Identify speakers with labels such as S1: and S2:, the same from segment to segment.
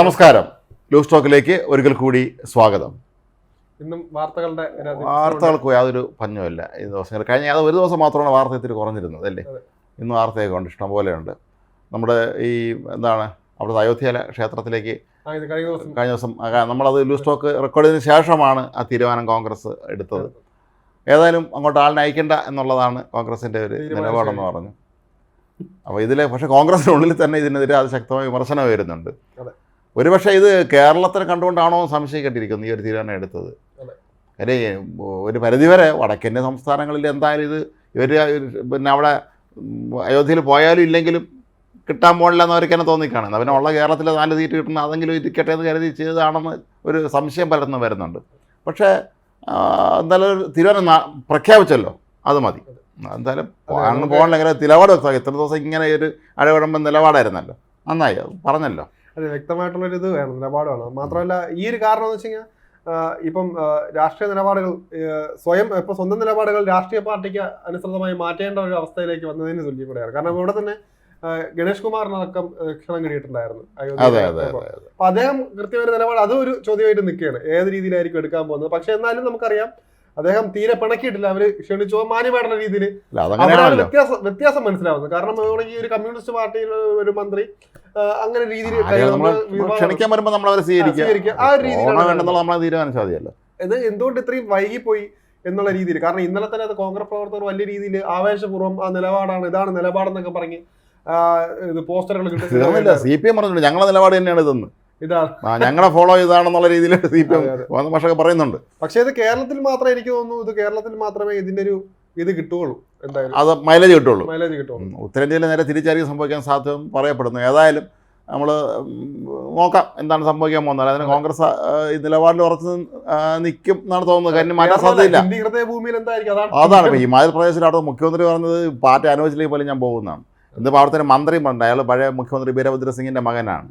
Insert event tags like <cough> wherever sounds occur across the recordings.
S1: നമസ്കാരം. ലൂസ് ടോക്കിലേക്ക് ഒരിക്കൽ കൂടി സ്വാഗതം.
S2: ഇന്നും വാർത്തകളുടെ
S1: വാർത്തകൾക്ക് യാതൊരു പഞ്ഞമില്ല ഈ ദിവസങ്ങൾ കഴിഞ്ഞ അത് ഒരു ദിവസം മാത്രമാണ് വാർത്ത ഇത്തിരി കുറഞ്ഞിരുന്നത് അല്ലേ. ഇന്ന് വാർത്തയൊക്കെ ഉണ്ട് ഇഷ്ടം പോലെയുണ്ട് നമ്മുടെ ഈ എന്താണ് അവിടുത്തെ അയോധ്യ ക്ഷേത്രത്തിലേക്ക്
S2: കഴിഞ്ഞ ദിവസം.
S1: നമ്മളത് ലൂസ് ടോക്ക് റെക്കോർഡ് ചെയ്തതിന് ശേഷമാണ് ആ തീരുമാനം കോൺഗ്രസ് എടുത്തത്. ഏതായാലും അങ്ങോട്ട് ആളിനെ അയക്കണ്ട എന്നുള്ളതാണ് കോൺഗ്രസിന്റെ ഒരു നിലപാടെന്ന് പറഞ്ഞു. അപ്പോൾ ഇതിലെ പക്ഷേ കോൺഗ്രസിനുള്ളിൽ തന്നെ ഇതിനെതിരെ അത് ശക്തമായ വിമർശനം വരുന്നുണ്ട്. ഒരുപക്ഷെ ഇത് കേരളത്തിനെ കണ്ടുകൊണ്ടാണോ എന്ന് സംശയിക്കേണ്ടിയിരിക്കുന്നു ഈ ഒരു തീരുമാനം എടുത്തത്. കാര്യം ഒരു പരിധിവരെ വടക്കേന്ത്യ സംസ്ഥാനങ്ങളിൽ എന്തായാലും ഇത് ഇവർ പിന്നെ അവിടെ അയോധ്യയിൽ പോയാലും ഇല്ലെങ്കിലും കിട്ടാൻ പോകില്ല എന്ന് അവർക്ക് തന്നെ പിന്നെ ഉള്ള കേരളത്തിലെ നാല് സീറ്റ് കിട്ടുന്ന അതെങ്കിലും ഇരിക്കട്ടെ എന്ന് കരുതി ചെയ്തതാണെന്ന് ഒരു സംശയം പലർന്ന് വരുന്നുണ്ട്. പക്ഷേ എന്തായാലും തീരുമാനം പ്രഖ്യാപിച്ചല്ലോ. അത് മതി. എന്തായാലും പോകണമെങ്കിൽ നിലപാട് വ്യക്തമാക്കി ഇത്ര ദിവസം ഇങ്ങനെ ഒരു അഴവിടുമ്പം നിലപാടായിരുന്നല്ലോ. നന്നായി. പറഞ്ഞല്ലോ.
S2: അതെ വ്യക്തമായിട്ടുള്ള ഒരു ഇത് വേണം നിലപാട് വേണം മാത്രമല്ല ഈ ഒരു കാരണം എന്ന് വെച്ച് കഴിഞ്ഞാൽ ഇപ്പം രാഷ്ട്രീയ നിലപാടുകൾ സ്വയം ഇപ്പൊ സ്വന്തം നിലപാടുകൾ രാഷ്ട്രീയ പാർട്ടിക്ക് അനുസൃതമായി മാറ്റേണ്ട ഒരു അവസ്ഥയിലേക്ക് വന്നതിന് തുല്യം കൂടെയാണ്. കാരണം ഇവിടെ തന്നെ ഗണേഷ് കുമാറിനടക്കം ക്ഷണം കിട്ടിയിട്ടുണ്ടായിരുന്നു അയോധ്യ അദ്ദേഹം കൃത്യമായ നിലപാട് അതും ഒരു ചോദ്യമായിട്ട് നിൽക്കുകയാണ്. ഏത് രീതിയിലായിരിക്കും എടുക്കാൻ പോകുന്നത്? പക്ഷെ എന്നാലും നമുക്കറിയാം അദ്ദേഹം തീരെ പിണക്കിയിട്ടില്ല. അവർ ക്ഷണിച്ചോ. മാന്യമായിട്ടുള്ള രീതിയിൽ വ്യത്യാസം വ്യത്യാസം മനസ്സിലാവുന്നത്. കാരണം ഈ ഒരു കമ്മ്യൂണിസ്റ്റ് പാർട്ടിയിൽ ഒരു മന്ത്രി അങ്ങനെ രീതിയിൽ
S1: ക്ഷണിക്കാൻ വരുമ്പോൾ നമ്മൾ അവരെ സ്വീകരിക്കുക.
S2: ആ
S1: തീരുമാനിച്ചാൽ മതിയല്ലോ
S2: ഇത് എന്തുകൊണ്ട് ഇത്രയും വൈകിപ്പോയി എന്നുള്ള രീതിയിൽ? കാരണം ഇന്നലെ തന്നെ അത് കോൺഗ്രസ് പ്രവർത്തകർ വലിയ രീതിയിൽ ആവേശപൂർവം ആ നിലപാടാണ് ഇതാണ് നിലപാടെന്നൊക്കെ പറഞ്ഞ് ഇത് പോസ്റ്ററുകൾ
S1: കിട്ടുന്നില്ല സി പി എം പറഞ്ഞിട്ടുണ്ട്. ഞങ്ങളുടെ നിലപാട് തന്നെയാണ് ഇതെന്ന്.
S2: ഇതാണ്
S1: ആ ഞങ്ങളെ ഫോളോ ചെയ്താണെന്നുള്ള രീതിയിൽ സി പി എം
S2: അതെ, അതെ.
S1: പക്ഷേ പറയുന്നുണ്ട്.
S2: പക്ഷേ ഇത് കേരളത്തിൽ മാത്രമേ എനിക്ക് തോന്നുന്നു ഇത് കേരളത്തിൽ മാത്രമേ ഇതിന്റെ ഒരു ഇത് കിട്ടുകയുള്ളൂ. എന്തായാലും
S1: അത് മൈലേജ് കിട്ടുള്ളൂ
S2: മൈലേജ് കിട്ടുള്ളൂ.
S1: ഉത്തരേന്ത്യയിൽ നേരെ തിരിച്ചറിയും സംഭവിക്കാൻ സാധ്യത പറയപ്പെടുന്നു. ഏതായാലും നമ്മൾ നോക്കാം എന്താണ് സംഭവിക്കാൻ പോകുന്നത്. അതിന് കോൺഗ്രസ് ഈ നിലപാടിൽ ഉറച്ച് നിൽക്കും എന്നാണ് തോന്നുന്നത്. കാര്യം മാറ്റാൻ സാധ്യതയില്ല.
S2: അതാണ്
S1: പ്രദേശിൽ അവിടെ മുഖ്യമന്ത്രി പറഞ്ഞത് പാർട്ടി അനുവദിച്ചില്ലെങ്കിൽ പോലും ഞാൻ പോകുന്നതാണ്. ഇന്നിപ്പോൾ അവിടുത്തെ മന്ത്രിയും പറഞ്ഞു അയാൾ പഴയ മുഖ്യമന്ത്രി വീരഭദ്ര സിംഗിന്റെ മകനാണ്.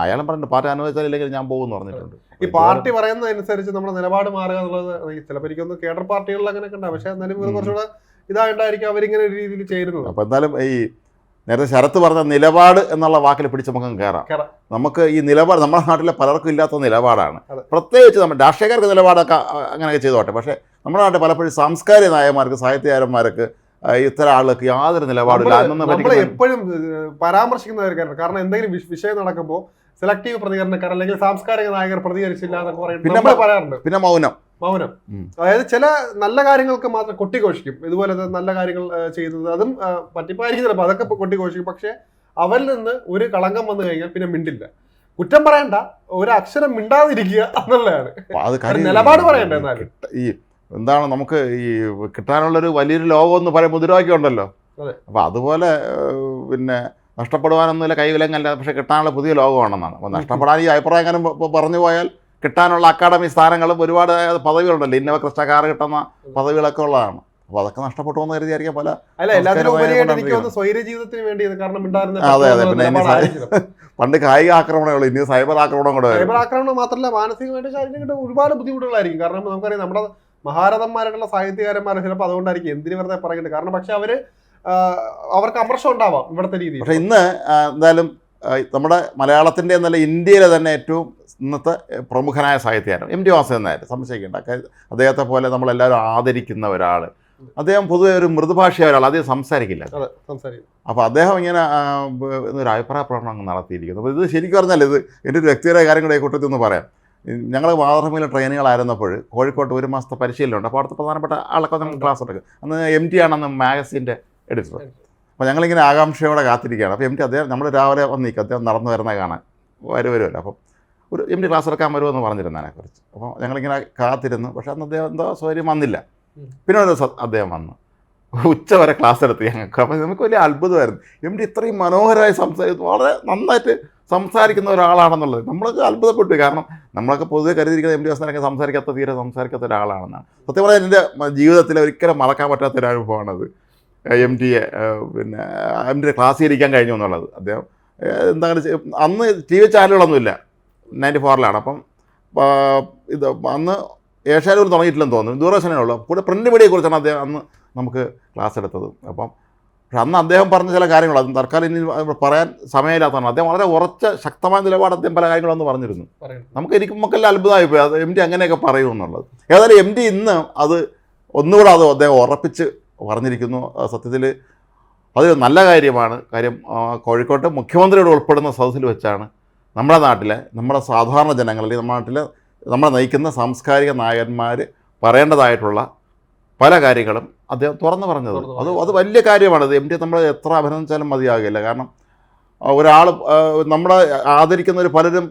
S1: അയാളും പറഞ്ഞു പാർട്ടി അനുവദിച്ചാലില്ലെങ്കിൽ ഞാൻ പോകുമെന്ന് പറഞ്ഞിട്ടുണ്ട്.
S2: ഈ പാർട്ടി പറയുന്നതനുസരിച്ച് നമ്മുടെ നിലപാട് മാറുക എന്നുള്ളത് ചിലപ്പോൾ എനിക്കൊന്ന് കേഡർ പാർട്ടികളിൽ അങ്ങനെയൊക്കെ ഉണ്ടാവും പക്ഷേ എന്നാലും ഇവർ. കുറച്ചുകൂടെ ഇതായിട്ടായിരിക്കും അവരിങ്ങനെ ഒരു രീതിയിൽ ചേരുന്നത്.
S1: അപ്പോൾ എന്തായാലും ഈ നേരത്തെ ശരത്ത് പറഞ്ഞ നിലപാട് എന്നുള്ള വാക്കിൽ പിടിച്ച് നമുക്ക് കയറാം. നമുക്ക് ഈ നിലപാട് നമ്മുടെ നാട്ടിലെ പലർക്കും ഇല്ലാത്ത നിലപാടാണ്. പ്രത്യേകിച്ച് നമ്മൾ രാഷ്ട്രീയക്കാർക്ക് നിലപാടൊക്കെ അങ്ങനെയൊക്കെ ചെയ്തോട്ടെ പക്ഷേ നമ്മുടെ നാട്ടിൽ പലപ്പോഴും സാംസ്കാരിക നായന്മാർക്ക് സാഹിത്യകാരന്മാർക്ക് ഇത്തരം ആളുകൾക്ക് യാതൊരു നിലപാടില്ല
S2: എപ്പോഴും പരാമർശിക്കുന്നവർക്കാണ് കാരണം എന്തെങ്കിലും വിഷയം നടക്കുമ്പോൾ സെലക്റ്റീവ് പ്രതികരണക്കാർ അല്ലെങ്കിൽ സാംസ്കാരിക നായകർ പ്രതികരിച്ചില്ല എന്നൊക്കെ പറയുന്നത്
S1: പിന്നെ
S2: നമ്മൾ പറയാറുണ്ട്.
S1: പിന്നെ മൗനം.
S2: മൗനം. അതായത് ചില നല്ല കാര്യങ്ങൾക്ക് മാത്രം കൊട്ടിഘോഷിക്കും. ഇതുപോലെ നല്ല കാര്യങ്ങൾ ചെയ്തത് അതും പറ്റിപ്പായിരിക്കും ചിലപ്പോൾ അതൊക്കെ കൊട്ടിഘോഷിക്കും. പക്ഷേ അവരിൽ നിന്ന് ഒരു കളങ്കം വന്നു കഴിഞ്ഞാൽ പിന്നെ മിണ്ടില്ല. കുറ്റം പറയണ്ട. ഒരു അക്ഷരം മിണ്ടാതിരിക്കുക എന്നുള്ളതാണ്. നിലപാട് പറയണ്ട എന്നാലും.
S1: ഈ എന്താണ് നമുക്ക് ഈ കിട്ടാനുള്ളൊരു വലിയൊരു ലോകം എന്ന് പറയുമ്പോൾ മുദ്രാവാക്യം ഉണ്ടല്ലോ അപ്പൊ അതുപോലെ പിന്നെ നഷ്ടപ്പെടുവാനൊന്നുമില്ല കൈവിലങ്ങല്ല പക്ഷേ കിട്ടാനുള്ള പുതിയ ലോകമാണെന്നാണ്. അപ്പോൾ നഷ്ടപ്പെടാൻ ഈ അഭിപ്രായം അങ്ങനെ പ- പറഞ്ഞു പോയാൽ കിട്ടാനുള്ള അക്കാഡമി സ്ഥാനങ്ങളും ഒരുപാട് പദവികളുണ്ടല്ലോ. ഇന്നവ കൃഷ്ണക്കാർ കിട്ടുന്ന പദവികളൊക്കെ ഉള്ളതാണ്. അപ്പോൾ അതൊക്കെ നഷ്ടപ്പെട്ടു എന്ന് കരുതിയായിരിക്കും പല
S2: അല്ല എല്ലാത്തിനും ജീവിതത്തിന് വേണ്ടി കാരണം
S1: അതെ, അതെ. പിന്നെ <laughs> പണ്ട് കായിക ആക്രമണമേ ഉള്ളൂ ഇനി സൈബർ ആക്രമണം കൂടെ
S2: സൈബർ ആക്രമണം മാത്രമല്ല മാനസികമായിട്ട് ശാരീരികമായിട്ട് ഒരുപാട് ബുദ്ധിമുട്ടുകളായിരിക്കും. കാരണം നമുക്കറിയാം നമ്മുടെ മഹാരഥന്മാരായിട്ടുള്ള സാഹിത്യകാരന്മാർ ചിലപ്പോൾ അതുകൊണ്ടായിരിക്കും എന്തിനു വെറുതെ പറയുന്നത്. കാരണം പക്ഷെ അവർ ആ, അവർക്ക് അമർഷം ഉണ്ടാവാം ഇവിടുത്തെ രീതി
S1: പക്ഷേ ഇന്ന് എന്തായാലും നമ്മുടെ മലയാളത്തിന്റെ എന്നല്ല ഇന്ത്യയിലെ തന്നെ ഏറ്റവും ഇന്നത്തെ പ്രമുഖനായ സാഹിത്യകാരൻ എം ടി വാസുദേവൻ നായർ സംശയിക്കേണ്ട. അദ്ദേഹത്തെ പോലെ നമ്മളെല്ലാവരും ആദരിക്കുന്ന ഒരാൾ അദ്ദേഹം പൊതുവെ ഒരു മൃദുഭാഷയായ ഒരാൾ അധികം സംസാരിക്കില്ല. അപ്പോൾ അദ്ദേഹം ഇങ്ങനെ ഒരു അഭിപ്രായ പ്രകടനം അങ്ങ് നടത്തിയിരിക്കുന്നു. അപ്പോൾ ഇത് ശരിക്കും പറഞ്ഞാൽ ഇത് എന്റെ ഒരു വ്യക്തിപരമായ കാര്യം കൂടെ കൂട്ടത്തിൽ ഒന്ന് പറയാം. ഞങ്ങൾ മാതൃഭൂമിയിലെ ട്രെയിനുകളായിരുന്നപ്പോൾ കോഴിക്കോട്ട് ഒരു മാസത്തെ പരിശീലനമുണ്ട്. അപ്പോൾ അവിടുത്തെ പ്രധാനപ്പെട്ട ആളൊക്കെ നമ്മൾ ക്ലാസ് എടുക്കും അന്ന് എം ടി ആണെന്ന് മാഗസിന്റെ എഡിറ്റർ അപ്പോൾ ഞങ്ങളിങ്ങനെ ആകാംക്ഷയോടെ കാത്തിരിക്കുകയാണ്. അപ്പോൾ എം ടി അദ്ദേഹം നമ്മൾ രാവിലെ വന്ന് നിൽക്കും. അദ്ദേഹം നടന്നു വരുന്ന കാണാൻ. വരും വരുമല്ലോ അപ്പം ഒരു എം ടി ക്ലാസ് എടുക്കാൻ വരുമെന്ന് പറഞ്ഞിരുന്നതിനെ കുറിച്ച്. അപ്പോൾ ഞങ്ങളിങ്ങനെ കാത്തിരുന്നു. പക്ഷേ അന്ന് അദ്ദേഹം എന്തോ സൗകര്യം വന്നില്ല. പിന്നെ ഒരു ദിവസം അദ്ദേഹം വന്നു. ഉച്ച വരെ ക്ലാസ് എടുത്ത് ഞങ്ങൾക്ക്. അപ്പോൾ നമുക്ക് വലിയ അത്ഭുതമായിരുന്നു. എം ടി ഇത്രയും മനോഹരമായി സംസാരിക്കുന്നു വളരെ നന്നായിട്ട് സംസാരിക്കുന്ന ഒരാളാണെന്നുള്ളത്. നമ്മളൊക്കെ അത്ഭുതപ്പെട്ടു. കാരണം നമ്മളൊക്കെ പൊതുവെ കരുതിയിരിക്കുന്ന എം ടി വാസനൊക്കെ സംസാരിക്കാത്ത തീരെ സംസാരിക്കാത്ത ഒരാളാണെന്നാണ്. സത്യം പറഞ്ഞാൽ എന്റെ ജീവിതത്തിൽ ഒരിക്കലും മറക്കാൻ പറ്റാത്ത ഒരു അനുഭവമാണത് എം ടിയെ പിന്നെ എം ടിയുടെ ക്ലാസ്സിൽ ഇരിക്കാൻ കഴിഞ്ഞു എന്നുള്ളത്. അദ്ദേഹം എന്താണ് അന്ന് ടി വി ചാനലുകളൊന്നുമില്ല നയന്റി ഫോറിലാണ് അപ്പം ഇത് അന്ന് ഏഷ്യാനൂർ തുടങ്ങിയിട്ടില്ലെന്ന് തോന്നുന്നു. ദൂരദർശനേ ഉള്ളൂ. കൂടെ പ്രിന്റ് മീഡിയയെക്കുറിച്ചാണ് അദ്ദേഹം അന്ന് നമുക്ക് ക്ലാസ് എടുത്തത്. അപ്പം പക്ഷെ അന്ന് അദ്ദേഹം പറഞ്ഞ ചില കാര്യങ്ങൾ അത് തൽക്കാലം ഇനി പറയാൻ സമയമില്ലാത്തതാണ്. അദ്ദേഹം വളരെ ഉറച്ച ശക്തമായ നിലപാട് അദ്ദേഹം പല കാര്യങ്ങളൊന്ന് പറഞ്ഞിരുന്നു. നമുക്ക് എനിക്ക് നമുക്കെല്ലാം അത്ഭുതമായി പോയി. അത് എം ഡി അങ്ങനെയൊക്കെ പറയൂ എന്നുള്ളത്. ഏതായാലും എം ഡി ഇന്ന് അത് ഒന്നുകൂടെ അത് അദ്ദേഹം ഉറപ്പിച്ച് പറഞ്ഞിരിക്കുന്നു. സത്യത്തിൽ അത് നല്ല കാര്യമാണ്. കാര്യം കോഴിക്കോട്ട് മുഖ്യമന്ത്രിയോട് ഉൾപ്പെടുന്ന സദസ്സിൽ വെച്ചാണ് നമ്മുടെ നാട്ടിലെ നമ്മുടെ സാധാരണ ജനങ്ങൾ അല്ലെങ്കിൽ നമ്മുടെ നാട്ടിലെ നമ്മളെ നയിക്കുന്ന സാംസ്കാരിക നായകന്മാർ പറയേണ്ടതായിട്ടുള്ള പല കാര്യങ്ങളും അദ്ദേഹം തുറന്നു പറഞ്ഞത്. അത് അത് വലിയ കാര്യമാണ്. അത് എം ഡി നമ്മൾ എത്ര അഭിനന്ദിച്ചാലും മതിയാകില്ല. കാരണം ഒരാൾ നമ്മളെ ആദരിക്കുന്ന ഒരു പലരും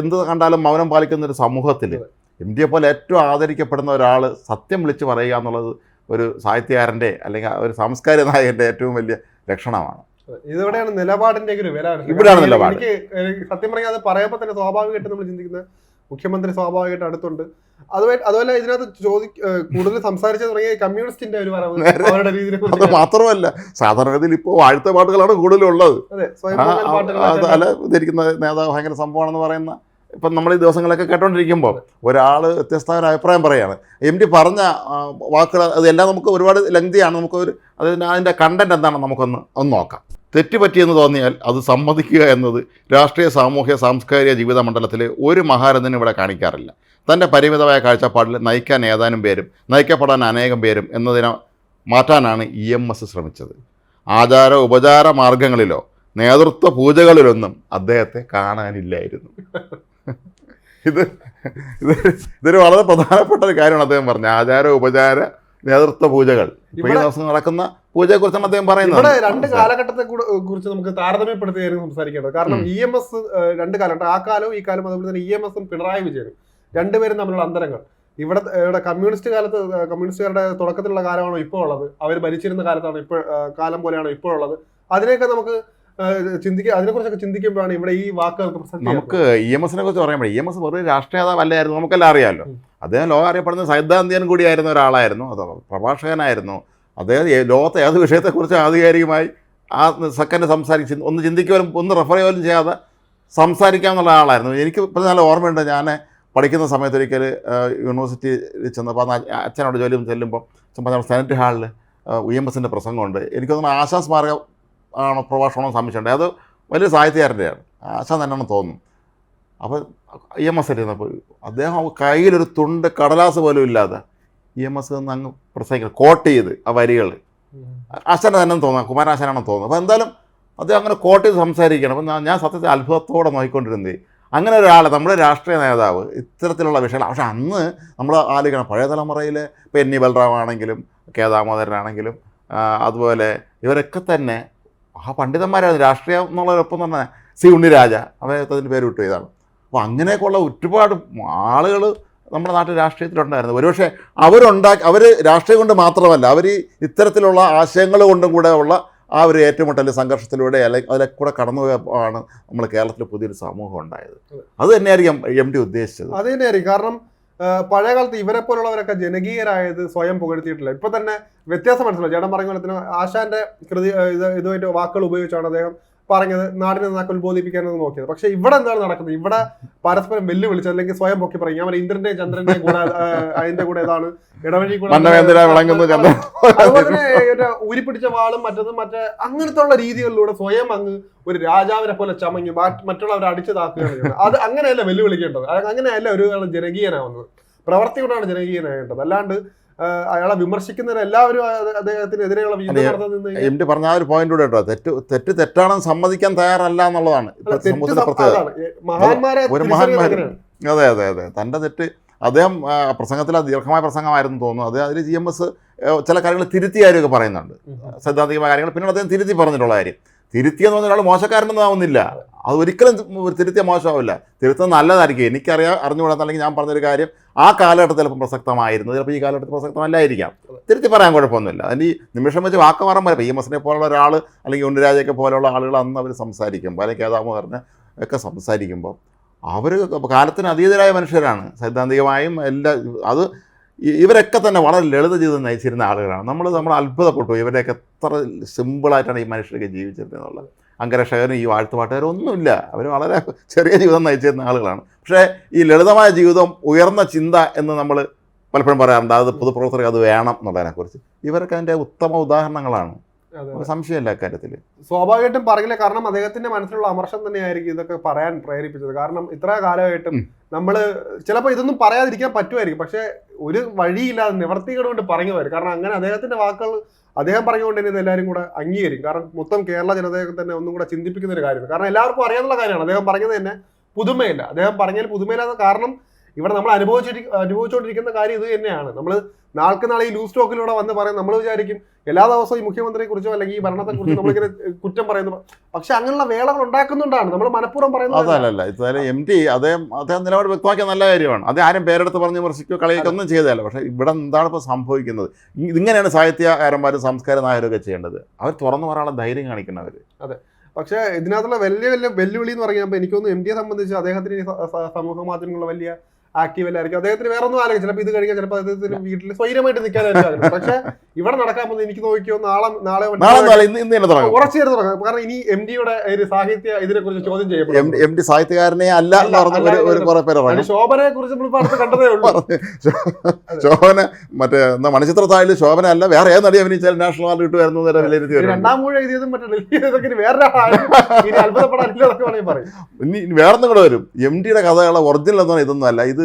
S1: എന്ത് കണ്ടാലും മൗനം പാലിക്കുന്ന ഒരു സമൂഹത്തിൽ എം ഡിയെ പോലെ ഏറ്റവും ആദരിക്കപ്പെടുന്ന ഒരാൾ സത്യം വിളിച്ച് പറയുക എന്നുള്ളത് ഒരു സാഹിത്യകാരന്റെ അല്ലെങ്കിൽ ഒരു സാംസ്കാരിക നായകന്റെ ഏറ്റവും വലിയ ലക്ഷണമാണ്
S2: ഇതോടെയാണ് നിലപാടിന്റെ ഒരു വില.
S1: ഇവിടെയാണ് നിലപാട്.
S2: എനിക്ക് സത്യം പറഞ്ഞാൽ അത് പറയുമ്പോൾ തന്നെ സ്വാഭാവികമായിട്ട് നമ്മൾ ചിന്തിക്കുന്ന മുഖ്യമന്ത്രി സ്വാഭാവികമായിട്ട് അടുത്തുണ്ട് അതുപോലെ അതുപോലെ ഇതിനകത്ത് ചോദി കൂടുതൽ സംസാരിച്ചു തുടങ്ങിയ കമ്മ്യൂണിസ്റ്റിന്റെ ഒരു വരവ് അവരുടെ രീതിയിൽ
S1: അത് മാത്രമല്ല സാധാരണഗതിയിൽ ഇപ്പോൾ വാഴ്ത്ത പാട്ടുകളാണ് കൂടുതലുള്ളത് അല്ല ധരിക്കുന്ന നേതാവ് ഭയങ്കര സംഭവമാണെന്ന് പറയുന്ന ഇപ്പം നമ്മൾ ഈ ദിവസങ്ങളൊക്കെ കേട്ടോണ്ടിരിക്കുമ്പോൾ ഒരാൾ വ്യത്യസ്ത ഒരു അഭിപ്രായം പറയുകയാണ് എം ഡി പറഞ്ഞ വാക്കുകൾ അതെല്ലാം നമുക്ക് ഒരുപാട് ലെങ്തിയാണ്. നമുക്ക് ഒരു അതിന്റെ അതിന്റെ കണ്ടന്റ് എന്താണെന്ന് നമുക്കൊന്ന് ഒന്ന് നോക്കാം. തെറ്റുപറ്റിയെന്ന് തോന്നിയാൽ അത് സമ്മതിക്കുക എന്നത് രാഷ്ട്രീയ സാമൂഹ്യ സാംസ്കാരിക ജീവിത മണ്ഡലത്തിലെ ഒരു മഹാരഥനും ഇവിടെ കാണിക്കാറില്ല. തന്റെ പരിമിതമായ കാഴ്ചപ്പാടിൽ നയിക്കാൻ ഏതാനും പേരും നയിക്കപ്പെടാൻ അനേകം പേരും എന്നതിനെ മാറ്റാനാണ് ഇ എം എസ് ശ്രമിച്ചത്. ആചാര ഉപചാര മാർഗങ്ങളിലോ നേതൃത്വ പൂജകളിലൊന്നും അദ്ദേഹത്തെ കാണാനില്ലായിരുന്നു. ഇത് ഇത് ഇതൊരു വളരെ പ്രധാനപ്പെട്ട ഒരു കാര്യമാണ് അദ്ദേഹം പറഞ്ഞത്. ആചാര ഉപചാര നേതൃത്വ പൂജകൾ. ഈ ദിവസം നടക്കുന്ന പൂജയെ കുറിച്ചാണ് അദ്ദേഹം പറയുന്നത്.
S2: ഇവിടെ രണ്ട് കാലഘട്ടത്തെ കുറിച്ച് നമുക്ക് താരതമ്യപ്പെടുത്തിയായിരുന്നു സംസാരിക്കേണ്ടത്. കാരണം ഇ എം എസ് രണ്ട് കാലഘട്ടം. ആ കാലവും ഈ കാലവും അതുപോലെ തന്നെ ഇ എം എസും പിണറായി വിജയനും. രണ്ടുപേരും തമ്മിലുള്ള അന്തരങ്ങൾ. ഇവിടെ ഇവിടെ കമ്മ്യൂണിസ്റ്റ് കാലത്ത് കമ്മ്യൂണിസ്റ്റുകാരുടെ തുടക്കത്തിലുള്ള കാലമാണോ ഇപ്പോൾ ഉള്ളത്? അവർ ഭരിച്ചിരുന്ന കാലത്താണോ ഇപ്പോൾ കാലം പോലെയാണോ ഇപ്പോൾ ഉള്ളത്? അതിനെയൊക്കെ നമുക്ക് ചിന്തിക്കുക അതിനെക്കുറിച്ചൊക്കെ ചിന്തിക്കുമ്പോഴാണ് ഇവിടെ ഈ വാക്കുകൾക്ക്
S1: നമുക്ക് ഇ എം എസിനെ കുറിച്ച് പറയുമ്പോൾ ഇ എം എസ് വെറുതെ രാഷ്ട്രീയതാവല്ലായിരുന്നു നമുക്കെല്ലാം അറിയാമല്ലോ. അദ്ദേഹം ലോകം അറിയപ്പെടുന്ന സൈദ്ധാന്തികൻ കൂടിയായിരുന്ന ഒരാളായിരുന്നു. അത് പ്രഭാഷകനായിരുന്നു. അദ്ദേഹം ലോകത്തെ ഏത് വിഷയത്തെക്കുറിച്ച് ആധികാരികമായി ആ സെക്കൻഡ് സംസാരിച്ച് ഒന്ന് ചിന്തിക്കുവാനും ഒന്ന് റെഫർ പോലും ചെയ്യാതെ സംസാരിക്കാമെന്നുള്ള ആളായിരുന്നു. എനിക്ക് ഇപ്പം നല്ല ഓർമ്മയുണ്ട്. ഞാൻ പഠിക്കുന്ന സമയത്ത് ഒരിക്കൽ യൂണിവേഴ്സിറ്റിയിൽ ചെന്നപ്പോൾ അച്ഛനോട് ജോലി ചെല്ലുമ്പോൾ ചെന്നപ്പോൾ സെനറ്റ് ഹാളിൽ ഇ എം എസിന്റെ പ്രസംഗമുണ്ട്. എനിക്ക് തോന്നുന്നു ആശാസ്മാരക ആണോ പ്രഭാഷണം സംശയമുണ്ട്. അത് വലിയ സാഹിത്യകാരന്റെയാണ് ആശാൻ തന്നെയാണ് തോന്നുന്നു. അപ്പോൾ ഇ എം എസ് ഇരുന്നപ്പോൾ അദ്ദേഹം കയ്യിലൊരു തുണ്ട് കടലാസ് പോലും ഇല്ലാതെ ഇ എം എസ് നിന്ന് അങ്ങ് പ്രസംഗിക്കണം. കോട്ട് ചെയ്ത് ആ വരികൾ. ആശാൻ തന്നെ തോന്നുന്നു. കുമാരനാശാനാണെന്ന് തോന്നുന്നു. അപ്പോൾ എന്തായാലും അദ്ദേഹം അങ്ങനെ കോട്ട് ചെയ്ത് സംസാരിക്കണം. അപ്പം ഞാൻ- സത്യത്തെ അത്ഭുതത്തോടെ നോക്കിക്കൊണ്ടിരുന്നത് അങ്ങനെ ഒരാൾ നമ്മുടെ രാഷ്ട്രീയ നേതാവ് ഇത്തരത്തിലുള്ള വിഷയങ്ങൾ. പക്ഷെ അന്ന് നമ്മൾ ആലോചിക്കണം. പഴയ തലമുറയിൽ ഇപ്പോൾ എൻ ഇ ബൽറാം ആണെങ്കിലും ദാമോദരനാണെങ്കിലും അതുപോലെ ഇവരൊക്കെ തന്നെ ആ പണ്ഡിതന്മാരാണ് രാഷ്ട്രീയം എന്ന് തന്നെ സി ഉണ്ണിരാജ അദ്ദേഹത്തിന്റെ പേര് വിട്ടു ഇതാണ്. അപ്പോൾ അങ്ങനെയൊക്കെയുള്ള ഒരുപാട് ആളുകൾ നമ്മുടെ നാട്ടിൽ രാഷ്ട്രീയത്തിലുണ്ടായിരുന്നു. ഒരുപക്ഷെ അവരുണ്ടാക്കി അവർ രാഷ്ട്രീയം കൊണ്ട് മാത്രമല്ല അവർ ഇത്തരത്തിലുള്ള ആശയങ്ങൾ കൊണ്ടും കൂടെ ഉള്ള ആ ഒരു ഏറ്റുമുട്ടൽ സംഘർഷത്തിലൂടെ അല്ലെങ്കിൽ അതിലൊക്കെ കൂടെ കടന്നുപോയപ്പോഴാണ് നമ്മൾ കേരളത്തിൽ പുതിയൊരു സമൂഹം ഉണ്ടായത്. അത് തന്നെയായിരിക്കും എം ഡി ഉദ്ദേശിച്ചത്.
S2: അത് തന്നെയായിരിക്കും. കാരണം പഴയ കാലത്ത് ഇവരെ പോലുള്ളവരൊക്കെ ജനകീയരായത് സ്വയം പുകഴ്ത്തിയിട്ടില്ല. ഇപ്പൊ തന്നെ വ്യത്യാസം മനസ്സിലായി. ചേട്ടൻ പറഞ്ഞ പോലെ തന്നെ ആശാന്റെ കൃതി ഇത് ഇതുമായിട്ട് വാക്കുകൾ ഉപയോഗിച്ചാണ് അദ്ദേഹം പറഞ്ഞത് നാടിനെ നന്നാക്കി ഉത്ബോധിപ്പിക്കാനെന്ന് നോക്കിയത്. പക്ഷെ ഇവിടെ എന്താണ് നടക്കുന്നത്? ഇവിടെ പരസ്പരം വെല്ലുവിളിച്ച് അല്ലെങ്കിൽ സ്വയം പൊക്കി പറയും ഞാൻ പറയാം, ഇന്ദ്രന്റെയും ചന്ദ്രന്റെയും കൂടെ അതിന്റെ കൂടെ ഇതാണ് ഇടവഴി കൂടെ അതുപോലെ തന്നെ ഊരിപ്പിടിച്ച വാളും മറ്റതും മറ്റേ അങ്ങനത്തെ ഉള്ള രീതികളിലൂടെ സ്വയം അങ്ങ് ഒരു രാജാവിനെ പോലെ ചമഞ്ഞു മറ്റുള്ളവരെ അടിച്ചു താക്കുകയാണ് അത് അങ്ങനെയല്ല വെല്ലുവിളിക്കേണ്ടത്. അങ്ങനെയല്ല ഒരു ജനകീയനാവുന്നത്. പ്രവർത്തി കൊണ്ടാണ് ജനകീയനാകേണ്ടത്. അല്ലാണ്ട് അയാളെ വിമർശിക്കുന്നവർ എല്ലാവരും അദ്ദേഹത്തിനെതിരെയുള്ള
S1: എം പറഞ്ഞ ആ ഒരു പോയിന്റ് കൂടെ കേട്ടോ. തെറ്റ് തെറ്റ് തെറ്റാണെന്ന് സമ്മതിക്കാൻ തയ്യാറല്ല എന്നുള്ളതാണ്
S2: മഹാന്മാരെ
S1: ഒരു അതെ അതെ അതെ. തന്റെ തെറ്റ് അദ്ദേഹം പ്രസംഗത്തിൽ ദീർഘമായ പ്രസംഗമായിരുന്നു തോന്നുന്നു. അത് അതിൽ ജി എം എസ് ചില കാര്യങ്ങൾ തിരുത്തി കാര്യമൊക്കെ പറയുന്നുണ്ട്. സൈദ്ധാന്തികമായ കാര്യങ്ങൾ. പിന്നീട് അദ്ദേഹം തിരുത്തി പറഞ്ഞിട്ടുള്ള കാര്യം. തിരുത്തിയെന്ന് പറഞ്ഞ ഒരാൾ മോശക്കാരനൊന്നും ആവുന്നില്ല അത് ഒരിക്കലും ഒരു തിരുത്തിയ മോശമാവില്ല. തിരുത്തുന്നത് നല്ലതായിരിക്കും. എനിക്കറിയാം അറിഞ്ഞുകൂടാത്ത അല്ലെങ്കിൽ ഞാൻ പറഞ്ഞൊരു കാര്യം ആ കാലഘട്ടത്തിൽ ചിലപ്പോൾ പ്രസക്തമായിരുന്നു ചിലപ്പോൾ ഈ കാലഘട്ടത്തിൽ പ്രസക്തമല്ലായിരിക്കാം. തിരുത്തി പറയാൻ കുഴപ്പമൊന്നുമില്ല. അതിന് ഈ നിമിഷം വെച്ച് വാക്ക് മാറാൻ പറ്റും പി എം എസിനെ പോലുള്ള ഒരാൾ അല്ലെങ്കിൽ ഉണ്ണിരാജയൊക്കെ പോലെയുള്ള ആളുകൾ അന്ന് അവർ സംസാരിക്കുമ്പോൾ അല്ലെങ്കിൽ പറഞ്ഞ ഒക്കെ സംസാരിക്കുമ്പോൾ അവർ കാലത്തിന് അതീതരായ മനുഷ്യരാണ്. സൈദ്ധാന്തികമായും എല്ലാ അത് ഇവരൊക്കെ തന്നെ വളരെ ലളിത ജീവിതം നയിച്ചിരുന്ന ആളുകളാണ്. നമ്മൾ നമ്മൾ അത്ഭുതപ്പെട്ടു. ഇവരെയൊക്കെ എത്ര സിമ്പിളായിട്ടാണ് ഈ മനുഷ്യരൊക്കെ ജീവിച്ചിരുന്നത് എന്നുള്ളത്. അംഗരക്ഷകരും ഈ വാഴ്ത്തുപാട്ടുകാരും ഒന്നുമില്ല അവർ വളരെ ചെറിയ ജീവിതം നയിച്ചിരുന്ന ആളുകളാണ്. പക്ഷേ ഈ ലളിതമായ ജീവിതം ഉയർന്ന ചിന്ത എന്ന് നമ്മൾ പലപ്പോഴും പറയാറുണ്ട്. അത് പൊതുപ്രവർത്തകർക്ക് അത് വേണം എന്നുള്ളതിനെക്കുറിച്ച്. ഇവരൊക്കെ അതിന്റെ ഉത്തമ ഉദാഹരണങ്ങളാണ്. സംശയമില്ല അക്കാര്യത്തിൽ
S2: സ്വാഭാവികമായിട്ടും പറയില്ല. കാരണം അദ്ദേഹത്തിന്റെ മനസ്സിലുള്ള അമർഷം തന്നെയായിരിക്കും ഇതൊക്കെ പറയാൻ പ്രേരിപ്പിച്ചത്. കാരണം ഇത്ര കാലമായിട്ടും നമ്മൾ ചിലപ്പോൾ ഇതൊന്നും പറയാതിരിക്കാൻ പറ്റുമായിരിക്കും. പക്ഷേ ഒരു വഴിയില്ലാതെ നിവർത്തികൾ കൊണ്ട് പറഞ്ഞു വരും കാരണം അങ്ങനെ അദ്ദേഹത്തിന്റെ വാക്കുകൾ അദ്ദേഹം പറഞ്ഞുകൊണ്ട് തന്നെ ഇത് എല്ലാവരും കൂടെ അംഗീകരിക്കും. കാരണം മൊത്തം കേരള ജനതയെ തന്നെ ഒന്നും കൂടെ ചിന്തിപ്പിക്കുന്ന ഒരു കാര്യമാണ്. കാരണം എല്ലാവർക്കും അറിയാവുന്ന കാര്യമാണ്. അദ്ദേഹം പറഞ്ഞത് തന്നെ പുതുമയില്ല. അദ്ദേഹം പറഞ്ഞതിൽ പുതുമയില്ലാത്ത കാരണം ഇവിടെ നമ്മൾ അനുഭവിച്ചിരി അനുഭവിച്ചുകൊണ്ടിരിക്കുന്ന കാര്യം ഇത് തന്നെയാണ്. നമ്മൾ നാൾക്ക് നാളെ ഈ ലൂസ് ടോക്കിലൂടെ വന്ന് പറയും നമ്മൾ വിചാരിക്കും എല്ലാ ദിവസവും ഈ മുഖ്യമന്ത്രിയെ കുറിച്ചോ അല്ലെങ്കിൽ ഈ ഭരണത്തെ കുറിച്ചോ നമ്മളിങ്ങനെ കുറ്റം പറയുന്നു പക്ഷെ അങ്ങനെയുള്ള വേളകൾ ഉണ്ടാക്കുന്നുണ്ടാണ്. നമ്മൾ മനഃപൂർവം പറയുന്നത്
S1: അതല്ല ഇതായാലും എം ടി അദ്ദേഹം അദ്ദേഹം നിലപാട് വ്യക്തമാക്കിയ നല്ല കാര്യമാണ്. അത് ആരും പേരെടുത്ത് പറഞ്ഞ് വിമർശിക്കുക കളിയൊക്കെ ഒന്നും ചെയ്തതല്ല. പക്ഷേ ഇവിടെ എന്താണ് ഇപ്പോൾ സംഭവിക്കുന്നത്? ഇങ്ങനെയാണ് സാഹിത്യകാരന്മാരും സംസ്കാര നായകരൊക്കെ ചെയ്യേണ്ടത്. അവർ തുറന്നു പറയാനുള്ള ധൈര്യം കാണിക്കുന്നവർ അതെ.
S2: പക്ഷേ ഇതിനകത്തുള്ള വലിയ വലിയ വെല്ലുവിളി എന്ന് പറയുമ്പോൾ എനിക്കൊന്നും എം ഡിയെ സംബന്ധിച്ച് അദ്ദേഹത്തിന് സമൂഹ മാധ്യമങ്ങളിൽ വലിയ ആക്റ്റീവ് അല്ലായിരിക്കും. അദ്ദേഹത്തിന് വേറെ ഒന്നും ആലോചിക്കും ചിലപ്പോൾ ഇത് കഴിഞ്ഞാൽ ചിലപ്പോൾ അദ്ദേഹത്തിന് വീട്ടിൽ സ്വൈരമായിട്ട് നിൽക്കാനായിരിക്കും. പക്ഷേ ഇവിടെ നടക്കാൻ പോകുന്നത് എനിക്ക് നോക്കിയോ നാളെ നാളെ
S1: കുറച്ച് നേരം തുടങ്ങും.
S2: കാരണം ഇനി എം ഡിയുടെ ഒരു സാഹിത്യ ഇതിനെ കുറിച്ച് ചോദ്യം ചെയ്യപ്പെടും.
S1: എം സാഹിത്യകാരനെ അല്ല
S2: ശോഭനയെ കുറിച്ച് നമ്മൾ അടുത്ത് കണ്ടതേ ഉള്ളൂ.
S1: ശോഭന മറ്റേ എന്താ മണിച്ചിത്ര താഴിൽ ശോഭന അല്ല വേറെ ഏത് നടി അഭിനയിച്ചാലും നാഷണൽ അവാർഡ് കിട്ടുമായിരുന്നു വിലയിരുത്തി
S2: രണ്ടാം മൂഴ എഴുതിയതും മറ്റേ വേറെ അത്ഭുതപ്പെടാനില്ല വേണമെങ്കിൽ പറയും.
S1: ഇനി ഇനി വേറൊന്നും കൂടെ വരും. എം ഡിയുടെ കഥകളെ ഒറിജിനൽ എന്ന് പറഞ്ഞാൽ ഇതൊന്നും അല്ല. ഇത്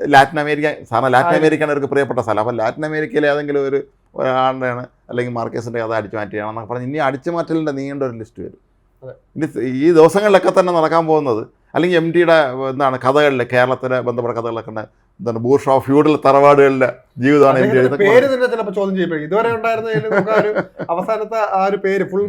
S1: ലാറ്റിൻ അമേരിക്ക സാറിന് ലാറ്റിൻ. അമേരിക്കയാണ് അവർക്ക് പ്രിയപ്പെട്ട സ്ഥലം അപ്പോൾ ലാറ്റിൻ അമേരിക്കയിലെ ഏതെങ്കിലും ഒരു ഒരാളുടെയാണ് അല്ലെങ്കിൽ മാർക്കേസിന്റെ കഥ അടിച്ചു മാറ്റുകയാണെന്നൊക്കെ പറഞ്ഞ് ഇനി അടിച്ചു മാറ്റലിന്റെ നീണ്ട ഒരു ലിസ്റ്റ് വരും. ഇനി ഈ ദിവസങ്ങളിലൊക്കെ തന്നെ നടക്കാൻ പോകുന്നത് അല്ലെങ്കിൽ എം ടിയുടെ എന്താണ് കഥകളിൽ കേരളത്തിലെ ബന്ധപ്പെട്ട കഥകളൊക്കെ ഉണ്ട് എന്താണ് ബൂർഷ ഫ്യൂഡൽ തറവാടുകളിലെ ജീവിതമാണ് എനിക്ക്
S2: പേര് തന്നെ ചിലപ്പോൾ ചോദ്യം ചെയ്യപ്പെടും. ഇതുവരെ ഉണ്ടായിരുന്നതിൽ നമുക്ക് ആ ഒരു അവസാനത്തെ ആ ഒരു പേര് ഫുൾ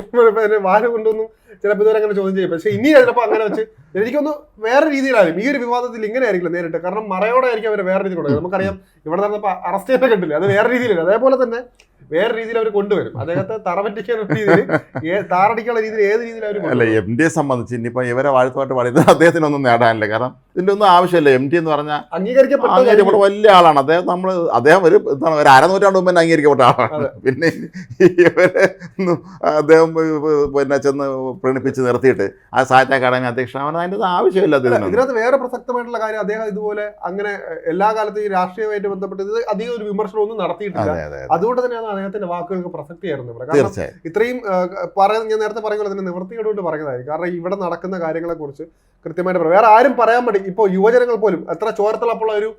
S2: വാര കൊണ്ടൊന്നും ചിലപ്പോൾ ഇതുവരെ അങ്ങനെ ചോദ്യം ചെയ്യും പക്ഷെ ഇനി ചിലപ്പോൾ അങ്ങനെ വെച്ച് എനിക്കൊന്ന് വേറെ രീതിയിലായാലും ഈ ഒരു വിവാദത്തിൽ ഇങ്ങനെ ആയിരിക്കില്ല നേരിട്ട്. കാരണം മറയോടെ ആയിരിക്കും അവർ വേറെ രീതിയിൽ കൊണ്ടുവരും നമുക്കറിയാം ഇവിടെ നടന്നപ്പോൾ അറസ്റ്റ് ചെയ്തൊക്കെ കണ്ടില്ല? അത് വേറെ രീതിയിലല്ല. അതേപോലെ തന്നെ വേറെ രീതിയിൽ അവർ കൊണ്ടുവരും. അദ്ദേഹത്തെ തറപറ്റിക്കാനുള്ള രീതിയിൽ താറടിക്കാനുള്ള രീതിയിൽ ഏത് രീതിയിൽ അവർ
S1: അല്ല എം ഡിയെ സംബന്ധിച്ച് ഇനിയിപ്പോൾ ഇവരെ വാഴ്ത്തുമായിട്ട് പറയുന്നത് അദ്ദേഹത്തിനൊന്നും നേടാനില്ല. കാരണം ഇതിന്റെ ഒന്നും ആവശ്യമില്ല. എം ടി എന്ന് പറഞ്ഞാൽ
S2: അംഗീകരിക്കപ്പെട്ട
S1: വലിയ ആളാണ്. അദ്ദേഹം നമ്മൾ അദ്ദേഹം ഒരു എന്താണ് ഒരു അരനൂറ്റാണ്ട് മുമ്പ് തന്നെ അംഗീകരിക്കപ്പെട്ട ആളാണ്. പിന്നെ ഇവരെ അദ്ദേഹം പിന്നെ ചെന്ന് പ്രണിപ്പിച്ച് നിർത്തിയിട്ട് ആ സാഹിത്യ അക്കാദമി അധ്യക്ഷൻ അവൻ അതിന്റെ ആവശ്യമില്ല
S2: ഇതിനകത്ത് വേറെ പ്രസക്തമായിട്ടുള്ള കാര്യം അദ്ദേഹം ഇതുപോലെ അങ്ങനെ എല്ലാ കാലത്തും ഈ രാഷ്ട്രീയമായിട്ട് ബന്ധപ്പെട്ട് ഇത് അധികം ഒരു വിമർശനമൊന്നും നടത്തിയിട്ടില്ല.
S1: അതെ അതെ
S2: അതുകൊണ്ട് തന്നെയാണ് അദ്ദേഹത്തിന്റെ വാക്കുകൾക്ക് പ്രസക്തിയായിരുന്നു ഇവിടെ. കാരണം ഇത്രയും പറയുന്നത് ഞാൻ നേരത്തെ പറഞ്ഞ പോലെ തന്നെ നിവൃത്തിയോടുകൊണ്ട് പറയുന്നതായിരിക്കും. കാരണം ഇവിടെ നടക്കുന്ന കാര്യങ്ങളെ കുറിച്ച് കൃത്യമായിട്ട് പറയാം. വേറെ ആരും പറയാൻ മടി ഇപ്പോൾ യുവജനങ്ങൾ പോലും എത്ര ചോരത്തിളപ്പുള്ള ഒരു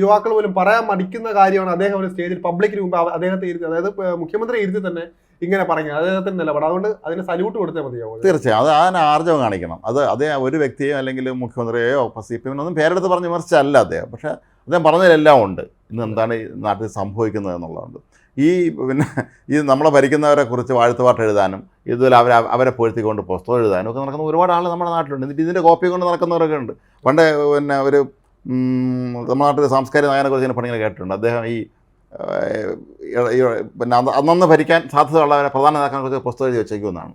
S2: യുവാക്കൾ പോലും പറയാൻ മടിക്കുന്ന കാര്യമാണ് അദ്ദേഹം ഒരു സ്റ്റേജിൽ പബ്ലിക്കിന് മുമ്പ് അദ്ദേഹത്തെ ഇരുത്തി അതായത് മുഖ്യമന്ത്രി ഇരുത്തി തന്നെ ഇങ്ങനെ പറഞ്ഞു അദ്ദേഹത്തിന്റെ നിലപാട്. അതുകൊണ്ട് അതിന് സല്യൂട്ട് കൊടുത്തേ മതിയാവും.
S1: തീർച്ചയായും. അത് അതിന് ആർജവം കാണിക്കണം. അത് അതേ ഒരു വ്യക്തിയോ അല്ലെങ്കിൽ മുഖ്യമന്ത്രിയെയോ സി പി എമ്മിനൊന്നും പേരെടുത്ത് പറഞ്ഞ് വിമർശിച്ചല്ല അദ്ദേഹം. പക്ഷേ അദ്ദേഹം പറഞ്ഞതിലെല്ലാം ഉണ്ട്. ഇന്ന് എന്താണ് നാട്ടിൽ സംഭവിക്കുന്നത് എന്നുള്ളതുണ്ട് ഈ പിന്നെ ഇത് നമ്മളെ ഭരിക്കുന്നവരെ കുറിച്ച് വാഴ്ത്തുപാട്ട് എഴുതാനും ഇതുപോലെ അവരെ അവരെ പൊഴുത്തിക്കൊണ്ട് പുസ്തകം എഴുതാനും ഒക്കെ നടക്കുന്ന ഒരുപാട് ആൾ നമ്മുടെ നാട്ടിലുണ്ട്. എന്നിട്ട് ഇതിന്റെ കോപ്പി കൊണ്ട് നടക്കുന്നവരൊക്കെ ഉണ്ട്. പണ്ട് പിന്നെ ഒരു നമ്മുടെ നാട്ടിലെ സാംസ്കാരിക നായനെ കുറിച്ച് ഇങ്ങനെ പണിങ്ങനെ കേട്ടിട്ടുണ്ട്. അദ്ദേഹം ഈ പിന്നെ അന്ന് അന്നന്ന് ഭരിക്കാൻ സാധ്യതയുള്ളവരെ പ്രധാന നേതാക്കളെ കുറിച്ച് പുസ്തകം എഴുതി വെച്ചേക്കുമെന്നാണ്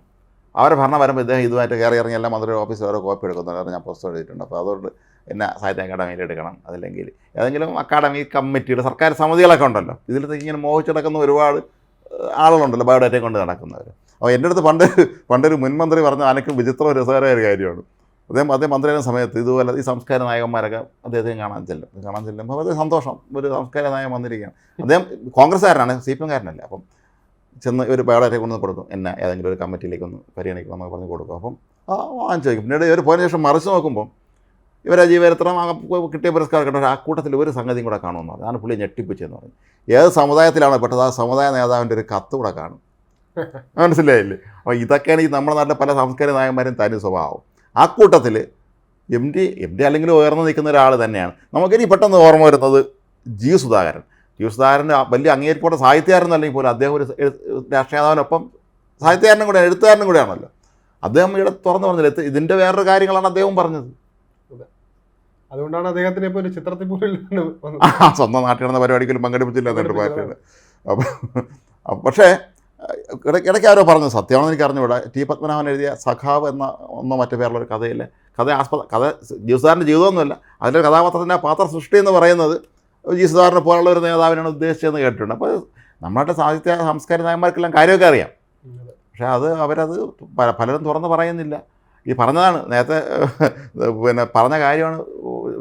S1: അവരെ ഭരണം വരുമ്പോൾ ഇദ്ദേഹം ഇതുമായിട്ട് കയറി ഇറങ്ങി എല്ലാം മന്ത്രി ഓഫീസിൽ ഓരോ കോപ്പി എടുക്കുന്നത് ഞാൻ പുസ്തകം എഴുതിയിട്ടുണ്ട്. അപ്പോൾ അതുകൊണ്ട് എന്നെ സാഹിത്യ അക്കാദമിയിൽ എടുക്കണം. അതല്ലെങ്കിൽ ഏതെങ്കിലും അക്കാദമി കമ്മിറ്റിയുടെ സർക്കാർ സമിതികളൊക്കെ ഉണ്ടല്ലോ. ഇതിൽ ഇങ്ങനെ മോഹിച്ചെടുക്കുന്ന ഒരുപാട് ആളുകളുണ്ടല്ലോ ബയോഡാറ്റ കൊണ്ട് നടക്കുന്നവർ അപ്പോൾ എന്റെ അടുത്ത് പണ്ട് പണ്ടൊരു മുൻമന്ത്രി പറഞ്ഞ അനക്കും വിചിത്ര രസകരമായ ഒരു കാര്യമാണ്. അദ്ദേഹം അദ്ദേഹം മന്ത്രിയായിരുന്ന സമയത്ത് ഇതുപോലെ ഈ സംസ്കാര നായകന്മാരൊക്കെ അദ്ദേഹത്തെ കാണാൻ ചെല്ലും. കാണാൻ ചെല്ലുമ്പോൾ അത് സന്തോഷം. ഒരു സംസ്കാര നായകൻ വന്നിരിക്കുകയാണ്. അദ്ദേഹം കോൺഗ്രസ്സുകാരനാണ് സി പി എംകാരനല്ല അപ്പം ചെന്ന് ഒരു ബയോഡാറ്റ കൊണ്ടു കൊടുക്കും. എന്നെ ഏതെങ്കിലും ഒരു കമ്മിറ്റിയിലേക്ക് ഒന്ന് പരിഗണിക്കണം പറഞ്ഞ് കൊടുക്കും. അപ്പം ആ വാങ്ങിച്ചു വയ്ക്കും പിന്നീട് ഒരു പോയതിനു ശേഷം മറിച്ച് നോക്കുമ്പോൾ ഇവരെ ജീവചരിത്രം കിട്ടിയ പുരസ്കാരം കിട്ടും ആ കൂട്ടത്തിൽ ഒരു സംഗതിയും കൂടെ കാണുമെന്ന് പറഞ്ഞു. അതാണ് പുള്ളി ഞെട്ടിപ്പിച്ചെന്ന് പറഞ്ഞു. ഏത് സമുദായത്തിലാണ് പെട്ടത് ആ സമുദായ നേതാവിന്റെ ഒരു കത്ത് കൂടെ കാണും. <laughs> മനസ്സിലായില്ലേ? അപ്പോൾ ഇതൊക്കെയാണ് ഈ നമ്മുടെ നാട്ടിലെ പല സാംസ്കാരിക നായകന്മാരും തനി സ്വഭാവം. ആ കൂട്ടത്തിൽ എം ഡി എം ഡി അല്ലെങ്കിൽ ഉയർന്നു നിൽക്കുന്ന ഒരാൾ തന്നെയാണ്. നമുക്കിനി പെട്ടെന്ന് ഓർമ്മ വരുന്നത് ജി സുധാകരൻ. ജി സുധാകരന്റെ വലിയ അംഗീകരിക്കപ്പെട്ട സാഹിത്യകാരൻ അല്ലെങ്കിൽ പോലും അദ്ദേഹം ഒരു എഴു- രാഷ്ട്രീയ നേതാവിനൊപ്പം സാഹിത്യകാരനും കൂടെ എഴുത്തുകാരനും കൂടെയാണല്ലോ. അദ്ദേഹം ഇവിടെ തുറന്നു പറഞ്ഞില്ല ഇത് ഇതിന്റെ വേറൊരു കാര്യങ്ങളാണ് അദ്ദേഹം പറഞ്ഞത്.
S2: അതുകൊണ്ടാണ് അദ്ദേഹത്തിന് ഇപ്പോൾ ഒരു ചിത്രത്തിൽ പോലും
S1: സ്വന്തം നാട്ടിൽ നടന്ന പരിപാടിക്കൊന്നും പങ്കെടുപ്പിച്ചില്ല എന്നിട്ട് പാർട്ടിയുടെ അപ്പം പക്ഷേ ഇടയ്ക്ക് ആരോ പറഞ്ഞു സത്യമാണെന്ന് എനിക്ക് അറിഞ്ഞുകൂടെ. ടി പത്മനാഭൻ എഴുതിയ സഖാവ് എന്ന ഒന്നോ മറ്റു പേരുള്ള ഒരു കഥയിലെ കഥ ആസ്പദ കഥ ജീവസാറിന്റെ ജീവിതമൊന്നുമല്ല. അതിന്റെ കഥാപാത്രത്തിന്റെ പാത്ര സൃഷ്ടി എന്ന് പറയുന്നത് ജീസുദാറിനെ പോലുള്ള ഒരു നേതാവിനാണ് ഉദ്ദേശിച്ചതെന്ന് കേട്ടിട്ടുണ്ട്. അപ്പോൾ നമ്മളുടെ സാഹിത്യ സാംസ്കാരിക നായന്മാർക്കെല്ലാം കാര്യമൊക്കെ അറിയാം. പക്ഷേ അത് അവരത് പല- പലരും തുറന്ന് പറയുന്നില്ല. ഈ പറഞ്ഞതാണ് നേരത്തെ പിന്നെ പറഞ്ഞ കാര്യമാണ്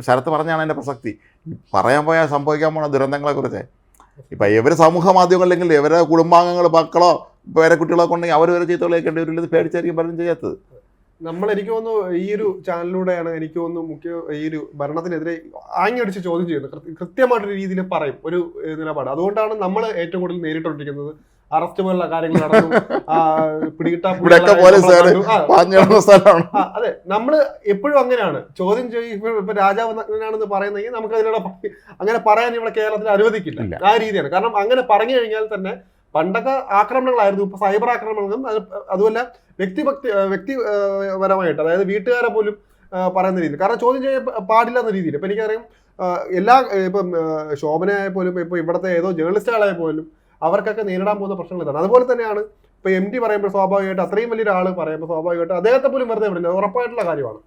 S1: ശരത്ത് പറഞ്ഞാണ് എന്റെ പ്രസക്തി. പറയാൻ പോയാൽ സംഭവിക്കാൻ പോണ ദുരന്തങ്ങളെക്കുറിച്ച് ഇപ്പം ഇവർ സമൂഹ മാധ്യമങ്ങളിലെങ്കിൽ ഇവരെ കുടുംബാംഗങ്ങൾ മക്കളോ പേരെ കുട്ടികളൊക്കെ ഉണ്ടെങ്കിൽ അവർ വരെ ചീത്ത ഉണ്ട് ഇത് പേടിച്ചായിരിക്കും പലരും ചെയ്യാത്തത്.
S2: നമ്മൾ എനിക്ക് തോന്നുന്നു ഈ ഒരു ചാനലിലൂടെയാണ് എനിക്ക് തോന്നുന്നു മുഖ്യ ഈ ഒരു ഭരണത്തിനെതിരെ ആങ്ങിയടിച്ച് ചോദ്യം ചെയ്യുന്നത്. കൃത്യ- കൃത്യമായിട്ടൊരു രീതിയിൽ പറയും ഒരു നിലപാട്. അതുകൊണ്ടാണ് നമ്മൾ ഏറ്റവും കൂടുതൽ നേരിട്ടുകൊണ്ടിരിക്കുന്നത് അറസ്റ്റ് പോലുള്ള കാര്യങ്ങൾ നടന്നു.
S1: സ്ഥലമാണ്.
S2: അതെ നമ്മൾ എപ്പോഴും അങ്ങനെയാണ്. ചോദ്യം ചെയ്യുമ്പോൾ ഇപ്പൊ രാജാവ് അങ്ങനെയാണെന്ന് പറയുന്നെങ്കിൽ നമുക്ക് അതിനോട് അങ്ങനെ പറയാൻ ഇവിടെ കേരളത്തിൽ അനുവദിക്കില്ല. ആ രീതിയാണ്. കാരണം അങ്ങനെ പറഞ്ഞു കഴിഞ്ഞാൽ തന്നെ പണ്ടൊക്കെ ആക്രമണങ്ങളായിരുന്നു. ഇപ്പൊ സൈബർ ആക്രമണങ്ങളും അത് അതുമല്ല വ്യക്തിഭക്തി വ്യക്തി ആ, പരമായിട്ട് അതായത് വീട്ടുകാരെ പോലും പറയുന്ന രീതിയിൽ. കാരണം ചോദ്യം ചെയ്യാൻ പാടില്ല എന്ന രീതിയിൽ. ഇപ്പൊ എനിക്കറിയാം എല്ലാ ഇപ്പം ശോഭനയായ പോലും ഇപ്പൊ ഇവിടുത്തെ ഏതോ ജേർണലിസ്റ്റുകളായ പോലും അവർക്കൊക്കെ നേരിടാൻ പോകുന്ന പ്രശ്നങ്ങൾ ഇതാണ്. അതുപോലെ തന്നെയാണ് ഇപ്പൊ എം ഡി പറയുമ്പോൾ സ്വാഭാവികമായിട്ട് അത്രയും വലിയൊരാൾ പറയുമ്പോൾ സ്വാഭാവികമായിട്ട് അദ്ദേഹത്തെ പോലും വെറുതെ വിടില്ല. ഉറപ്പായിട്ടുള്ള കാര്യമാണ്.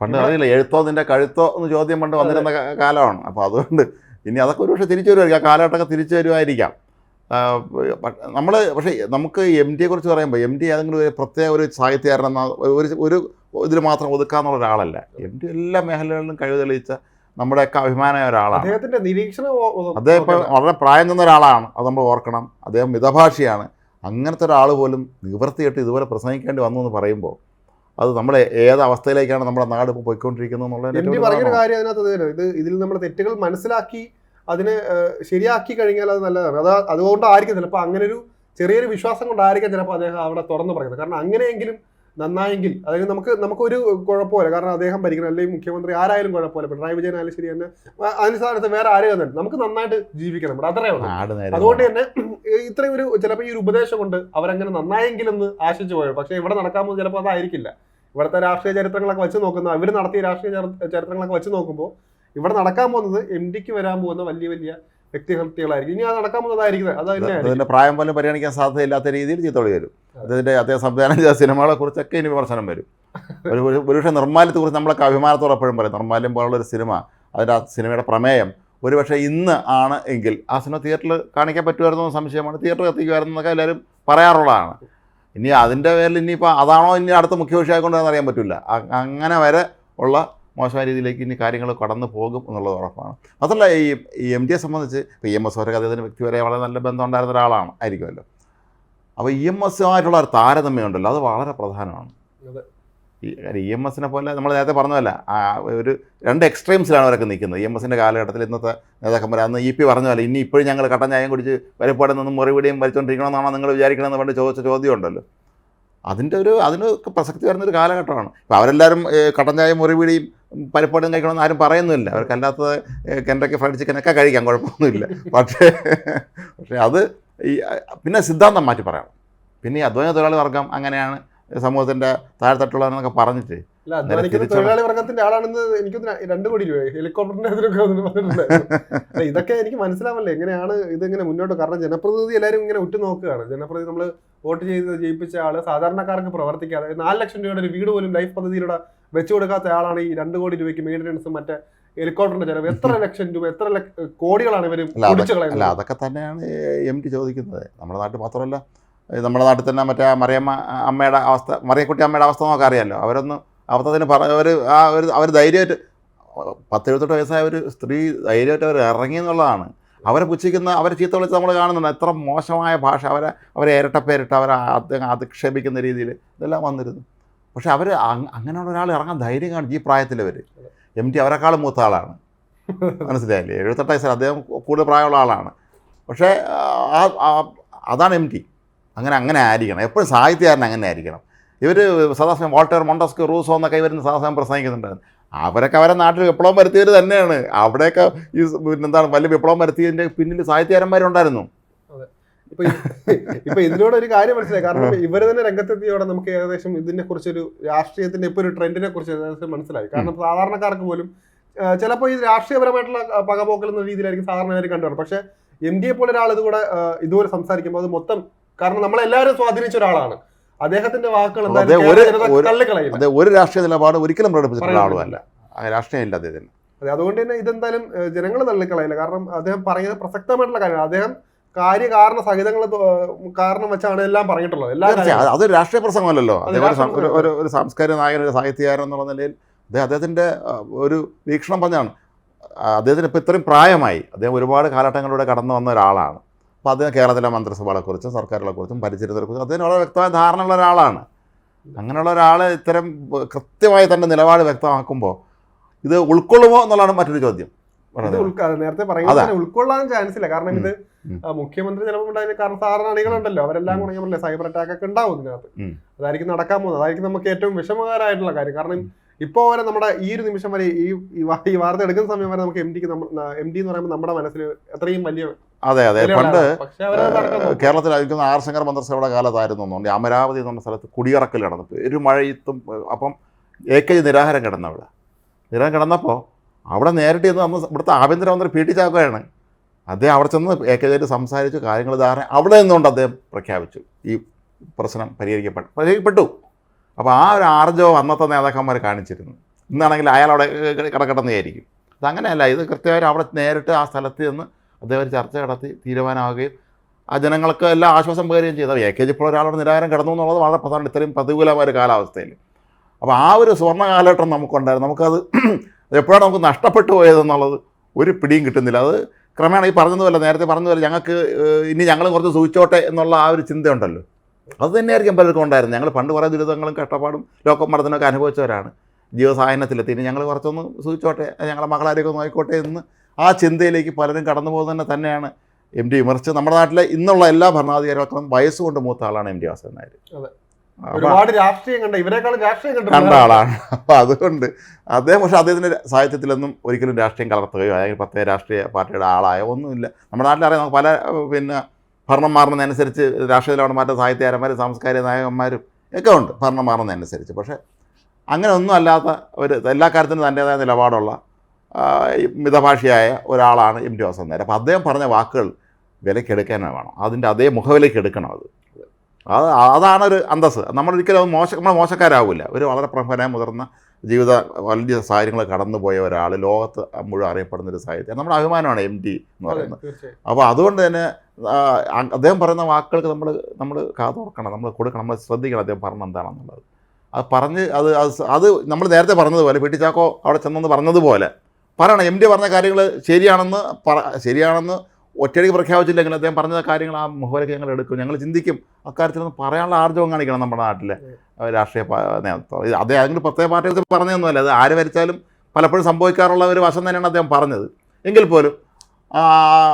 S1: പണ്ട് അറിയില്ല എഴുത്തോ നിന്റെ കഴുത്തോ എന്ന് ചോദ്യം പണ്ട് വന്നിരുന്ന കാലമാണ്. അപ്പോൾ അതുകൊണ്ട് ഇനി അതൊക്കെ ഒരുപക്ഷെ തിരിച്ചു വരുമായിരിക്കും. ആ കാലഘട്ടമൊക്കെ തിരിച്ചു വരുമായിരിക്കാം. നമ്മൾ പക്ഷേ നമുക്ക് എം ഡിയെ കുറിച്ച് പറയുമ്പോൾ എം ഡി ഏതെങ്കിലും ഒരു പ്രത്യേക ഒരു സാഹിത്യകാരൻ എന്ന ഒരു ഒരു ഇതിൽ മാത്രം ഒതുക്കാന്നുള്ള ഒരാളല്ല. എം ഡി എല്ലാ മേഖലകളിലും കഴിവ് തെളിയിച്ച നമ്മുടെയൊക്കെ അഭിമാനമായ ഒരാളാണ്.
S2: അദ്ദേഹത്തിന്റെ നിരീക്ഷണം
S1: അദ്ദേഹം ഇപ്പോൾ വളരെ പ്രായം ചെന്ന ഒരാളാണ്. അത് നമ്മൾ ഓർക്കണം. അദ്ദേഹം മിതഭാഷിയാണ്. അങ്ങനത്തെ ഒരാൾ പോലും നിവൃത്തിയിട്ട് ഇതുപോലെ പ്രസംഗിക്കേണ്ടി വന്നു എന്ന് പറയുമ്പോൾ അത് നമ്മളെ ഏത് അവസ്ഥയിലേക്കാണ് നമ്മുടെ നാട് ഇപ്പോൾ പോയിക്കൊണ്ടിരിക്കുന്നത് എന്നുള്ളത്
S2: പറഞ്ഞൊരു കാര്യം അതിനകത്ത് ഇത് ഇതിൽ നമ്മൾ തെറ്റുകൾ മനസ്സിലാക്കി അതിനെ ശരിയാക്കി കഴിഞ്ഞാൽ അത് നല്ലതാണ്. അത് അതുകൊണ്ടായിരിക്കും ചിലപ്പോൾ അങ്ങനെ ഒരു ചെറിയൊരു വിശ്വാസം കൊണ്ടായിരിക്കാം ചിലപ്പോൾ അദ്ദേഹം അവിടെ തുറന്നു പറയുന്നത്. കാരണം അങ്ങനെയെങ്കിലും നന്നായെങ്കിൽ അതായത് നമുക്ക് നമുക്കൊരു കുഴപ്പമില്ല. കാരണം അദ്ദേഹം ഭരിക്കണം അല്ലെങ്കിൽ മുഖ്യമന്ത്രി ആരായാലും കുഴപ്പമില്ല. പിണറായി വിജയൻ ആയാലും ശരി തന്നെ. അതിന് സ്ഥാനത്ത് വേറെ ആരെയും തന്നെ നമുക്ക് നന്നായിട്ട് ജീവിക്കണം. ഇവിടെ അത്രേ ഉള്ളൂ. അതുകൊണ്ട് തന്നെ ഇത്രയും ഒരു ചിലപ്പോൾ ഈ ഒരു ഉപദേശം കൊണ്ട് അവരങ്ങനെ നന്നായെങ്കിലെന്ന് ആശിച്ചു പോയത് പക്ഷേ ഇവിടെ നടക്കാൻ പോകുന്നത് ചിലപ്പോൾ അതായിരിക്കില്ല. ഇവിടുത്തെ രാഷ്ട്രീയ ചരിത്രങ്ങളൊക്കെ വെച്ച് നോക്കുന്ന അവർ നടത്തിയ രാഷ്ട്രീയ ചരിത്രങ്ങളൊക്കെ വെച്ച് നോക്കുമ്പോൾ ഇവിടെ നടക്കാൻ പോകുന്നത് എം ഡിക്ക് വരാൻ പോകുന്ന വലിയ വലിയ വ്യക്തിഹത്യകളായിരിക്കും. ഇനി അത് നടക്കാൻ പോകുന്നത് അതായിരിക്കുന്നത് അത് തന്നെ ആയിരിക്കും.
S1: അതിന്റെ പ്രായം പോലും പരിഗണിക്കാൻ സാധ്യതയില്ലാത്ത രീതിയിൽ ചീത്തോളി വരും. അതിന്റെ അദ്ദേഹം സംവിധാനം ചെയ്ത സിനിമകളെ കുറിച്ചൊക്കെ ഇനി വിമർശനം വരും. ഒരു ഒരു- ഒരുപക്ഷെ നിർമ്മാല്യത്തെ കുറിച്ച് നമ്മളൊക്കെ അഭിമാനത്തോടെ എപ്പോഴും പറയും. നിർമ്മാല്യം പോലുള്ള ഒരു സിനിമ അതിന്റെ ആ സിനിമയുടെ പ്രമേയം ഒരുപക്ഷെ ഇന്ന് ആണ് എങ്കിൽ ആ സിനിമ തിയേറ്ററിൽ കാണിക്കാൻ പറ്റുമായിരുന്നു എന്ന സംശയമാണ്. തിയേറ്റർ കത്തിക്കുമായിരുന്നു എന്നൊക്കെ എല്ലാവരും പറയാറുള്ളതാണ്. ഇനി അതിന്റെ പേരിൽ ഇനിയിപ്പോൾ അതാണോ ഇനി അടുത്ത മുഖ്യ വിഷയമായിക്കൊണ്ടെന്ന് അറിയാൻ പറ്റില്ല. അങ്ങനെ വരെ ഉള്ള മോശമായ രീതിയിലേക്ക് ഇനി കാര്യങ്ങൾ കടന്നു പോകും എന്നുള്ളത് ഉറപ്പാണ്. മാത്രമല്ല ഈ ഈ എം ഡിയെ സംബന്ധിച്ച് ഇപ്പോൾ ഇ എം എസ് അവരൊക്കെ അദ്ദേഹത്തിന് വരെ വളരെ നല്ല ബന്ധം ഉണ്ടായിരുന്ന ഒരാളാണ് ആയിരിക്കുമല്ലോ. അപ്പോൾ ഇ എം എസുമായിട്ടുള്ള ഒരു താരതമ്യം ഉണ്ടല്ലോ അത് വളരെ പ്രധാനമാണ്. ഈ ഇ എം എസിനെ പോലെ നമ്മൾ നേരത്തെ പറഞ്ഞതല്ല ആ ഒരു രണ്ട് എക്സ്ട്രീംസിലാണ് അവരൊക്കെ നിൽക്കുന്നത്. ഇ എം എസിന്റെ കാലഘട്ടത്തിൽ ഇന്നത്തെ നേതാക്കന്മാർ അന്ന് ഇ പി പറഞ്ഞ പോലെ ഇനി ഇപ്പോഴും ഞങ്ങൾ കട്ടൻ ചായം കുടിച്ച് വരപ്പാടെ നിന്നും മുറിവിടിയും വലിച്ചുകൊണ്ടിരിക്കണമെന്നാണോ നിങ്ങൾ വിചാരിക്കണമെന്ന് പണ്ട് ചോദിച്ച ചോദ്യം ഉണ്ടല്ലോ അതിന്റെ ഒരു അതിനൊക്കെ പ്രസക്തി വരുന്നൊരു കാലഘട്ടമാണ്. ഇപ്പോൾ അവരെല്ലാവരും കടഞ്ഞായ ചായയും മുറിവിടിയും കഴിക്കണമെന്ന് ആരും പറയുന്നില്ല അവർക്കല്ലാത്തത് കെൻഡൊക്കെ കെൻഡക്കി ഫ്രൈഡ് ചിക്കനൊക്കെ കഴിക്കാം കുഴപ്പമൊന്നുമില്ല. പക്ഷേ പക്ഷേ അത് ഈ പിന്നെ സിദ്ധാന്തം മാറ്റി പറയണം പിന്നെ ഈ അധ്വാന തൊഴിലാളി വർഗം അങ്ങനെയാണ്. സമൂഹത്തിന്റെ താഴെത്തട്ടുള്ളവരെന്നൊക്കെ പറഞ്ഞിട്ട്
S2: തൊഴിലാളി വർഗത്തിന്റെ ആളാണെന്ന് എനിക്ക് രണ്ട് കോടി രൂപ ഹെലികോപ്റ്ററിന്റെ ഇതൊക്കെ എനിക്ക് മനസ്സിലാവല്ലേ എങ്ങനെയാണ് ഇതിങ്ങനെ മുന്നോട്ട് കാരണം ജനപ്രതിനിധി എല്ലാവരും ഇങ്ങനെ ഉറ്റുനോക്കുകയാണ് ജനപ്രതിനിധി നമ്മൾ വോട്ട് ചെയ്ത് ജയിപ്പിച്ച ആൾ സാധാരണക്കാർക്ക് പ്രവർത്തിക്കാതെ നാല് ലക്ഷം രൂപയുടെ ഒരു വീട് പോലും ലൈഫ് പദ്ധതിയിലൂടെ വെച്ചു കൊടുക്കാത്ത ആളാണ് ഈ രണ്ട് കോടി രൂപയ്ക്ക് മെയിന്റനൻസും മറ്റേ ഹെലികോപ്റ്ററിന്റെ ചെലവ്. എത്ര ലക്ഷം രൂപ എത്ര കോടികളാണ് ഇവരും
S1: അതൊക്കെ തന്നെയാണ് എം ടി ചോദിക്കുന്നത്. നമ്മുടെ നാട്ടിൽ മാത്രമല്ല നമ്മുടെ നാട്ടിൽ തന്നെ മറ്റേ മറിയമ്മ അമ്മയുടെ അവസ്ഥ മറിയക്കുട്ടി അമ്മയുടെ അവസ്ഥ നമുക്ക് അറിയാമല്ലോ അവരൊന്ന് അവസ്ഥത്തിന് പറ അവർ ആ ഒരു അവർ ധൈര്യമായിട്ട് പത്തെഴുപത്തെട്ട് വയസ്സായ ഒരു സ്ത്രീ ധൈര്യമായിട്ട് അവർ ഇറങ്ങി എന്നുള്ളതാണ്. അവരെ പുച്ഛിക്കുന്ന അവരെ ചീത്ത വിളിച്ച് നമ്മൾ കാണുന്നുണ്ട്. എത്ര മോശമായ ഭാഷ അവരെ അവരെ ഇരട്ടപ്പേരിട്ട് അവരെ അധിക്ഷേപിക്കുന്ന രീതിയിൽ ഇതെല്ലാം വന്നിരുന്നു. പക്ഷെ അവർ അങ്ങനെയുള്ള ഒരാൾ ഇറങ്ങാൻ ധൈര്യം കാണിച്ചു ഈ പ്രായത്തിലവർ എം ടി അവരെക്കാളും മൂത്ത ആളാണ്. മനസ്സിലായില്ലേ? എഴുപത്തെട്ട് വയസ്സിൽ അദ്ദേഹം കൂടുതൽ പ്രായമുള്ള ആളാണ്. പക്ഷേ ആ ആ- അതാണ് എം ടി. അങ്ങനെ അങ്ങനെ ആയിരിക്കണം. എപ്പോഴും സാഹിത്യകാരൻ അങ്ങനെ ആയിരിക്കണം. ഇവർ സദാസമയം വാൾട്ടർ മൊണ്ടസ്കോ റൂസോ എന്നൊക്കെ ഇവരുന്ന് സദാസമയം പ്രസംഗിക്കുന്നുണ്ടായിരുന്നു അവരൊക്കെ അവരെ നാട്ടിൽ വിപ്ലവം വരുത്തിയവർ തന്നെയാണ്. അവിടെയൊക്കെ ഈ പിന്നെന്താണ് വലിയ വിപ്ലവം വരുത്തിയതിന്റെ പിന്നിൽ സാഹിത്യകാരന്മാരുണ്ടായിരുന്നു.
S2: ഇപ്പൊ <laughs> ഇതിനോട് ഇതിലൂടെ ഒരു കാര്യം മനസ്സിലായി. കാരണം ഇവർ തന്നെ രംഗത്തെത്തിയോടെ നമുക്ക് ഏകദേശം ഇതിനെ കുറിച്ചൊരു രാഷ്ട്രീയത്തിന്റെ ഇപ്പൊ ഒരു ട്രെൻഡിനെ കുറിച്ച് ഏകദേശം മനസ്സിലായി. കാരണം സാധാരണക്കാർക്ക് പോലും ചിലപ്പോൾ ഈ രാഷ്ട്രീയപരമായിട്ടുള്ള പകപോക്കൽ എന്ന രീതിയിലായിരിക്കും സാധാരണ കണ്ടുവരുന്നത്. പക്ഷെ എം ഡി എ പോലെ ഒരാൾ ഇതുകൂടെ ഇതുപോലെ സംസാരിക്കുമ്പോൾ അത് മൊത്തം കാരണം നമ്മളെല്ലാവരും സ്വാധീനിച്ച ഒരാളാണ്. അദ്ദേഹത്തിന്റെ വാക്കുകൾ
S1: അതെ, ഒരു- രാഷ്ട്രീയ നിലപാട് ഒരിക്കലും പ്രകടിപ്പിച്ചിട്ടുള്ള. ആളുമല്ല. രാഷ്ട്രീയം ഇല്ല അദ്ദേഹത്തിന്.
S2: അതെ അതുകൊണ്ട് തന്നെ ഇതെന്തായാലും ജനങ്ങൾ തള്ളിക്കളയില്ല. കാരണം അദ്ദേഹം പറയുന്നത് പ്രസക്തമായിട്ടുള്ള കാര്യമാണ്. അദ്ദേഹം കാര്യകാരണ സഹിതങ്ങൾ കാരണം വെച്ചാണ് എല്ലാം പറഞ്ഞിട്ടുള്ളത്. എല്ലാ
S1: അത് അതൊരു രാഷ്ട്രീയ പ്രസംഗമല്ലല്ലോ. അദ്ദേഹം ഒരു ഒരു- സാംസ്കാരിക നായകൻ ഒരു സാഹിത്യകാരൻ എന്നുള്ള നിലയിൽ അദ്ദേഹം അദ്ദേഹത്തിന്റെ ഒരു വീക്ഷണം പറഞ്ഞാണ്. അദ്ദേഹത്തിന് ഇപ്പോൾ ഇത്രയും പ്രായമായി. അദ്ദേഹം ഒരുപാട് കാലഘട്ടങ്ങളിലൂടെ കടന്നു വന്ന ഒരാളാണ്. അപ്പോൾ അത് കേരളത്തിലെ മന്ത്രിസഭകളെക്കുറിച്ചും സർക്കാരുകളെക്കുറിച്ചും പരിചരിച്ചതിനെക്കുറിച്ചും അദ്ദേഹം വളരെ വ്യക്തമായ ധാരണയുള്ള ഒരാളാണ്. അങ്ങനെയുള്ള ഒരാൾ ഇത്തരം കൃത്യമായി തന്റെ നിലപാട് വ്യക്തമാക്കുമ്പോൾ ഇത് ഉൾക്കൊള്ളുമോ എന്നുള്ളതാണ് മറ്റൊരു ചോദ്യം.
S2: നേരത്തെ പറയുന്നത് ഉൾക്കൊള്ളാൻ ചാൻസ് ഇല്ല. കാരണം ഇത് മുഖ്യമന്ത്രി ചിലപ്പോൾ കാരണം സാധാരണ അണികളുണ്ടല്ലോ അവരെല്ലാം കൂടെ ഞാൻ പറഞ്ഞില്ലേ സൈബർ അറ്റാക്ക് ഒക്കെ ഉണ്ടാവും ഇതിനകത്ത്. അതായിരിക്കും നടക്കാൻ പോകുന്നത്. അതായിരിക്കും നമുക്ക് ഏറ്റവും വിഷമകരമായിട്ടുള്ള കാര്യം. കാരണം ഇപ്പോ വരെ നമ്മുടെ ഈ ഒരു നിമിഷം വരെ ഈ ഈ വാർത്ത എടുക്കുന്ന സമയം വരെ നമുക്ക് എം ഡിക്ക് എം ഡി എന്ന് പറയുമ്പോൾ നമ്മുടെ മനസ്സിൽ അത്രയും വലിയ
S1: അതെ അതെ. പണ്ട് കേരളത്തിലായിരിക്കുന്ന ആർ ശങ്കർ മന്ത്രിസഭയുടെ കാലത്തായിരുന്നു തോന്നുന്നു. ഈ അമരാവതി എന്ന് പറഞ്ഞ സ്ഥലത്ത് കുടിയിറക്കൽ നടന്നു. ഒരു മഴയത്തും അപ്പം എ കെ ജി നിരാഹാരം കിടന്നു അവിടെ. നിരാഹാരം കിടന്നപ്പോൾ അവിടെ നേരിട്ട് ചെന്ന് അന്ന് ഇവിടുത്തെ ആഭ്യന്തരമന്ത്രി പി ടി ചാക്കോയാണ്. അദ്ദേഹം അവിടെ ചെന്ന് എ കെ ജിയിൽ സംസാരിച്ചു കാര്യങ്ങൾ ധാരണ അവിടെ നിന്നുകൊണ്ട് അദ്ദേഹം പ്രഖ്യാപിച്ചു. ഈ പ്രശ്നം പരിഹരിക്കപ്പെട്ടു. പരിഹരിക്കപ്പെട്ടു. അപ്പോൾ ആ ഒരു ആർജവം അന്നത്തെ നേതാക്കന്മാർ കാണിച്ചിരുന്നു. ഇന്നാണെങ്കിൽ അയാൾ അവിടെ കിടക്കട്ടെന്ന് ആയിരിക്കും അതങ്ങനെയല്ല ഇത് കൃത്യമായിട്ട് അവിടെ നേരിട്ട് ആ സ്ഥലത്ത് നിന്ന് അദ്ദേഹം ചർച്ച നടത്തി തീരുമാനമാവുകയും ആ ജനങ്ങൾക്ക് എല്ലാം ആശ്വാസം പകരുകയും ചെയ്തു. എ കെ ജി ഇപ്പോൾ ഒരാളുടെ നിരാകരം കിടന്നു എന്നുള്ളത് വളരെ പ്രധാനം ഇത്രയും പ്രതികൂലമായ ഒരു കാലാവസ്ഥയിൽ. അപ്പോൾ ആ ഒരു സ്വർണ കാലഘട്ടം നമുക്കുണ്ടായിരുന്നു. നമുക്കത് <clears throat> എപ്പോഴാണ് നമുക്ക് നഷ്ടപ്പെട്ടു പോയതെന്നുള്ളത് ഒരു പിടിയും കിട്ടുന്നില്ല. അത് ക്രമേണ ഈ പറഞ്ഞതുമല്ല നേരത്തെ പറഞ്ഞതുമല്ല ഞങ്ങൾക്ക് ഇനി ഞങ്ങൾ കുറച്ച് സൂചിച്ചോട്ടെ എന്നുള്ള ആ ഒരു ചിന്തയുണ്ടല്ലോ. അത് തന്നെയായിരിക്കും പലർക്കും ഉണ്ടായിരുന്നു ഞങ്ങൾ പണ്ട് കുറേ ദുരിതങ്ങളും കഷ്ടപ്പാടും ലോകമർദ്ദനമൊക്കെ അനുഭവിച്ചവരാണ്. ജീവസായനത്തിലെത്തി ഇനി ഞങ്ങൾ കുറച്ചൊന്ന് സൂചിച്ചോട്ടെ ഞങ്ങളുടെ മകളാരെയൊക്കെ ഒന്ന് നോയിക്കോട്ടെ എന്ന് ആ ചിന്തയിലേക്ക് പലരും കടന്നു പോകുന്നത് തന്നെയാണ് എം ഡി വിമർശിച്ച്. നമ്മുടെ നാട്ടിലെ ഇന്നുള്ള എല്ലാ ഭരണാധികാരികൾക്കും വയസ്സുകൊണ്ട് മൂത്ത ആളാണ് എം ഡി വാസൻ നായർ.
S2: ഒരുപാട് രാഷ്ട്രീയം കണ്ട ഇവരെക്കാളും രാഷ്ട്രീയം
S1: കണ്ട
S2: കണ്ട
S1: ആളാണ്. അപ്പോൾ അതുകൊണ്ട് അദ്ദേഹം പക്ഷേ അദ്ദേഹത്തിന്റെ സാഹിത്യത്തിലൊന്നും ഒരിക്കലും രാഷ്ട്രീയം കലർത്തുകയോ അല്ലെങ്കിൽ പ്രത്യേക രാഷ്ട്രീയ പാർട്ടിയുടെ ആളായോ ഒന്നുമില്ല. നമ്മുടെ നാട്ടിലറിയാം നമുക്ക് പല പിന്നെ ഭരണം മാറുന്നതനുസരിച്ച് രാഷ്ട്രീയത്തിലാണ് മാറ്റം സാഹിത്യകാരന്മാരും സാംസ്കാരിക നായകന്മാരും ഒക്കെ ഉണ്ട് ഭരണം മാറുന്നതനുസരിച്ച് പക്ഷേ അങ്ങനെ ഒന്നും അല്ലാത്ത ഒരു എല്ലാ കാര്യത്തിനും തന്റേതായ നിലപാടുള്ള മിതഭാഷയായ ഒരാളാണ് എം ടി വാസൻ നേരം അപ്പോൾ അദ്ദേഹം പറഞ്ഞ വാക്കുകൾ വിലക്കെടുക്കാൻ വേണം. അതിന്റെ അതേ മുഖവിലേക്ക് എടുക്കണം അത്. അത് അതാണ് ഒരു അന്തസ്സ്. നമ്മളൊരിക്കലും മോശം നമ്മൾ മോശക്കാരാവില്ല. ഒരു വളരെ പ്രമുഖനായ മുതിർന്ന ജീവിത വലിയ സാഹചര്യങ്ങൾ കടന്നുപോയ ഒരാൾ ലോകത്ത് മുഴുവൻ അറിയപ്പെടുന്ന ഒരു സാഹിത്യം നമ്മുടെ അഭിമാനമാണ് എം ടി എന്ന് പറയുന്നത്. അപ്പോൾ അതുകൊണ്ട് തന്നെ അദ്ദേഹം പറയുന്ന വാക്കുകൾക്ക് നമ്മൾ നമ്മൾ കാതോർക്കണം നമ്മൾ കൊടുക്കണം നമ്മൾ ശ്രദ്ധിക്കണം അദ്ദേഹം പറഞ്ഞ എന്താണെന്നുള്ളത്. അത് പറഞ്ഞ് അത് അത് നമ്മൾ നേരത്തെ പറഞ്ഞതുപോലെ പി ടി ചാക്കോ അവിടെ ചെന്നെന്ന് പറഞ്ഞതുപോലെ. പറയണം എം ഡി പറഞ്ഞ കാര്യങ്ങൾ ശരിയാണെന്ന് പറ ശരിയാണെന്ന് ഒറ്റയടിക്ക് പ്രഖ്യാപിച്ചില്ലെങ്കിൽ അദ്ദേഹം പറഞ്ഞ കാര്യങ്ങൾ ആ മുഖവിലേക്ക് ഞങ്ങൾ എടുക്കും. ഞങ്ങൾ ചിന്തിക്കും അക്കാര്യത്തിലൊന്ന് പറയാനുള്ള ആർജവം കാണിക്കണം നമ്മുടെ നാട്ടിലെ. രാഷ്ട്രീയ നേതൃത്വം ഇത് അദ്ദേഹം അങ്ങനെ പ്രത്യേക പാർട്ടികൾക്ക് പറഞ്ഞതൊന്നുമല്ല. അത് ആര് വരച്ചാലും പലപ്പോഴും സംഭവിക്കാറുള്ള ഒരു വശം തന്നെയാണ് അദ്ദേഹം പറഞ്ഞത്. എങ്കിൽ പോലും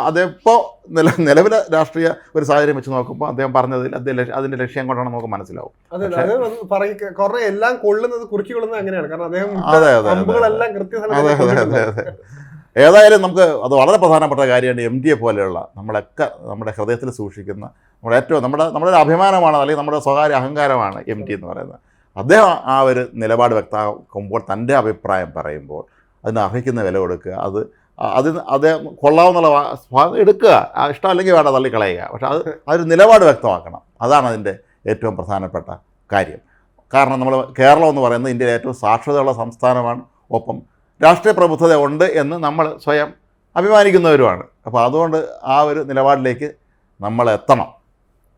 S1: അതിപ്പോൾ നില നിലവിലെ രാഷ്ട്രീയ ഒരു സാഹചര്യം വെച്ച് നോക്കുമ്പോൾ അദ്ദേഹം പറഞ്ഞതിൽ അദ്ദേഹം അതിന്റെ ലക്ഷ്യം കൊണ്ടാണ് നമുക്ക് മനസ്സിലാവും.
S2: അതെ
S1: പക്ഷേ-
S2: അത് കുറെ എല്ലാം കൊള്ളുന്നത് കുറുക്കി കൊള്ളുന്നത് അങ്ങനെയാണ്. കാരണം അദ്ദേഹം
S1: അതെ അതെ അതെ
S2: അമ്പുകളെല്ലാം കൃത്യസ്ഥലത്ത്
S1: അതെ അതെ അതെ അതെ ഏതായാലും നമുക്ക് അത് വളരെ പ്രധാനപ്പെട്ട കാര്യമാണ് എം ഡിയെ പോലെയുള്ള നമ്മളൊക്കെ നമ്മുടെ ഹൃദയത്തിൽ സൂക്ഷിക്കുന്ന നമ്മുടെ ഏറ്റവും നമ്മുടെ നമ്മുടെ ഒരു അഭിമാനമാണ് അല്ലെങ്കിൽ നമ്മുടെ സ്വകാര്യ അഹങ്കാരമാണ് എം ഡി എന്ന് പറയുന്നത്. അദ്ദേഹം ആ ഒരു നിലപാട് വ്യക്തമാക്കുമ്പോൾ തന്റെ അഭിപ്രായം പറയുമ്പോൾ അതിന് അർഹിക്കുന്ന വില കൊടുക്കുക അത് അ- അതിന് അദ്ദേഹം കൊള്ളാവുന്നുള്ള എടുക്കുക. ഇഷ്ടമല്ലെങ്കിൽ വേണ്ട തള്ളിക്കളയുക. പക്ഷെ അത് അതൊരു നിലപാട് വ്യക്തമാക്കണം. അതാണ് അതിന്റെ ഏറ്റവും പ്രധാനപ്പെട്ട കാര്യം. കാരണം നമ്മൾ കേരളം എന്ന് പറയുന്നത് ഇന്ത്യയിലെ ഏറ്റവും സാക്ഷരതയുള്ള സംസ്ഥാനമാണ്. ഒപ്പം രാഷ്ട്രീയ പ്രബുദ്ധത ഉണ്ട് എന്ന് നമ്മൾ സ്വയം അഭിമാനിക്കുന്നവരുമാണ്. അപ്പോൾ അതുകൊണ്ട് ആ ഒരു നിലപാടിലേക്ക് നമ്മൾ എത്തണം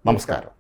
S1: നമസ്കാരം.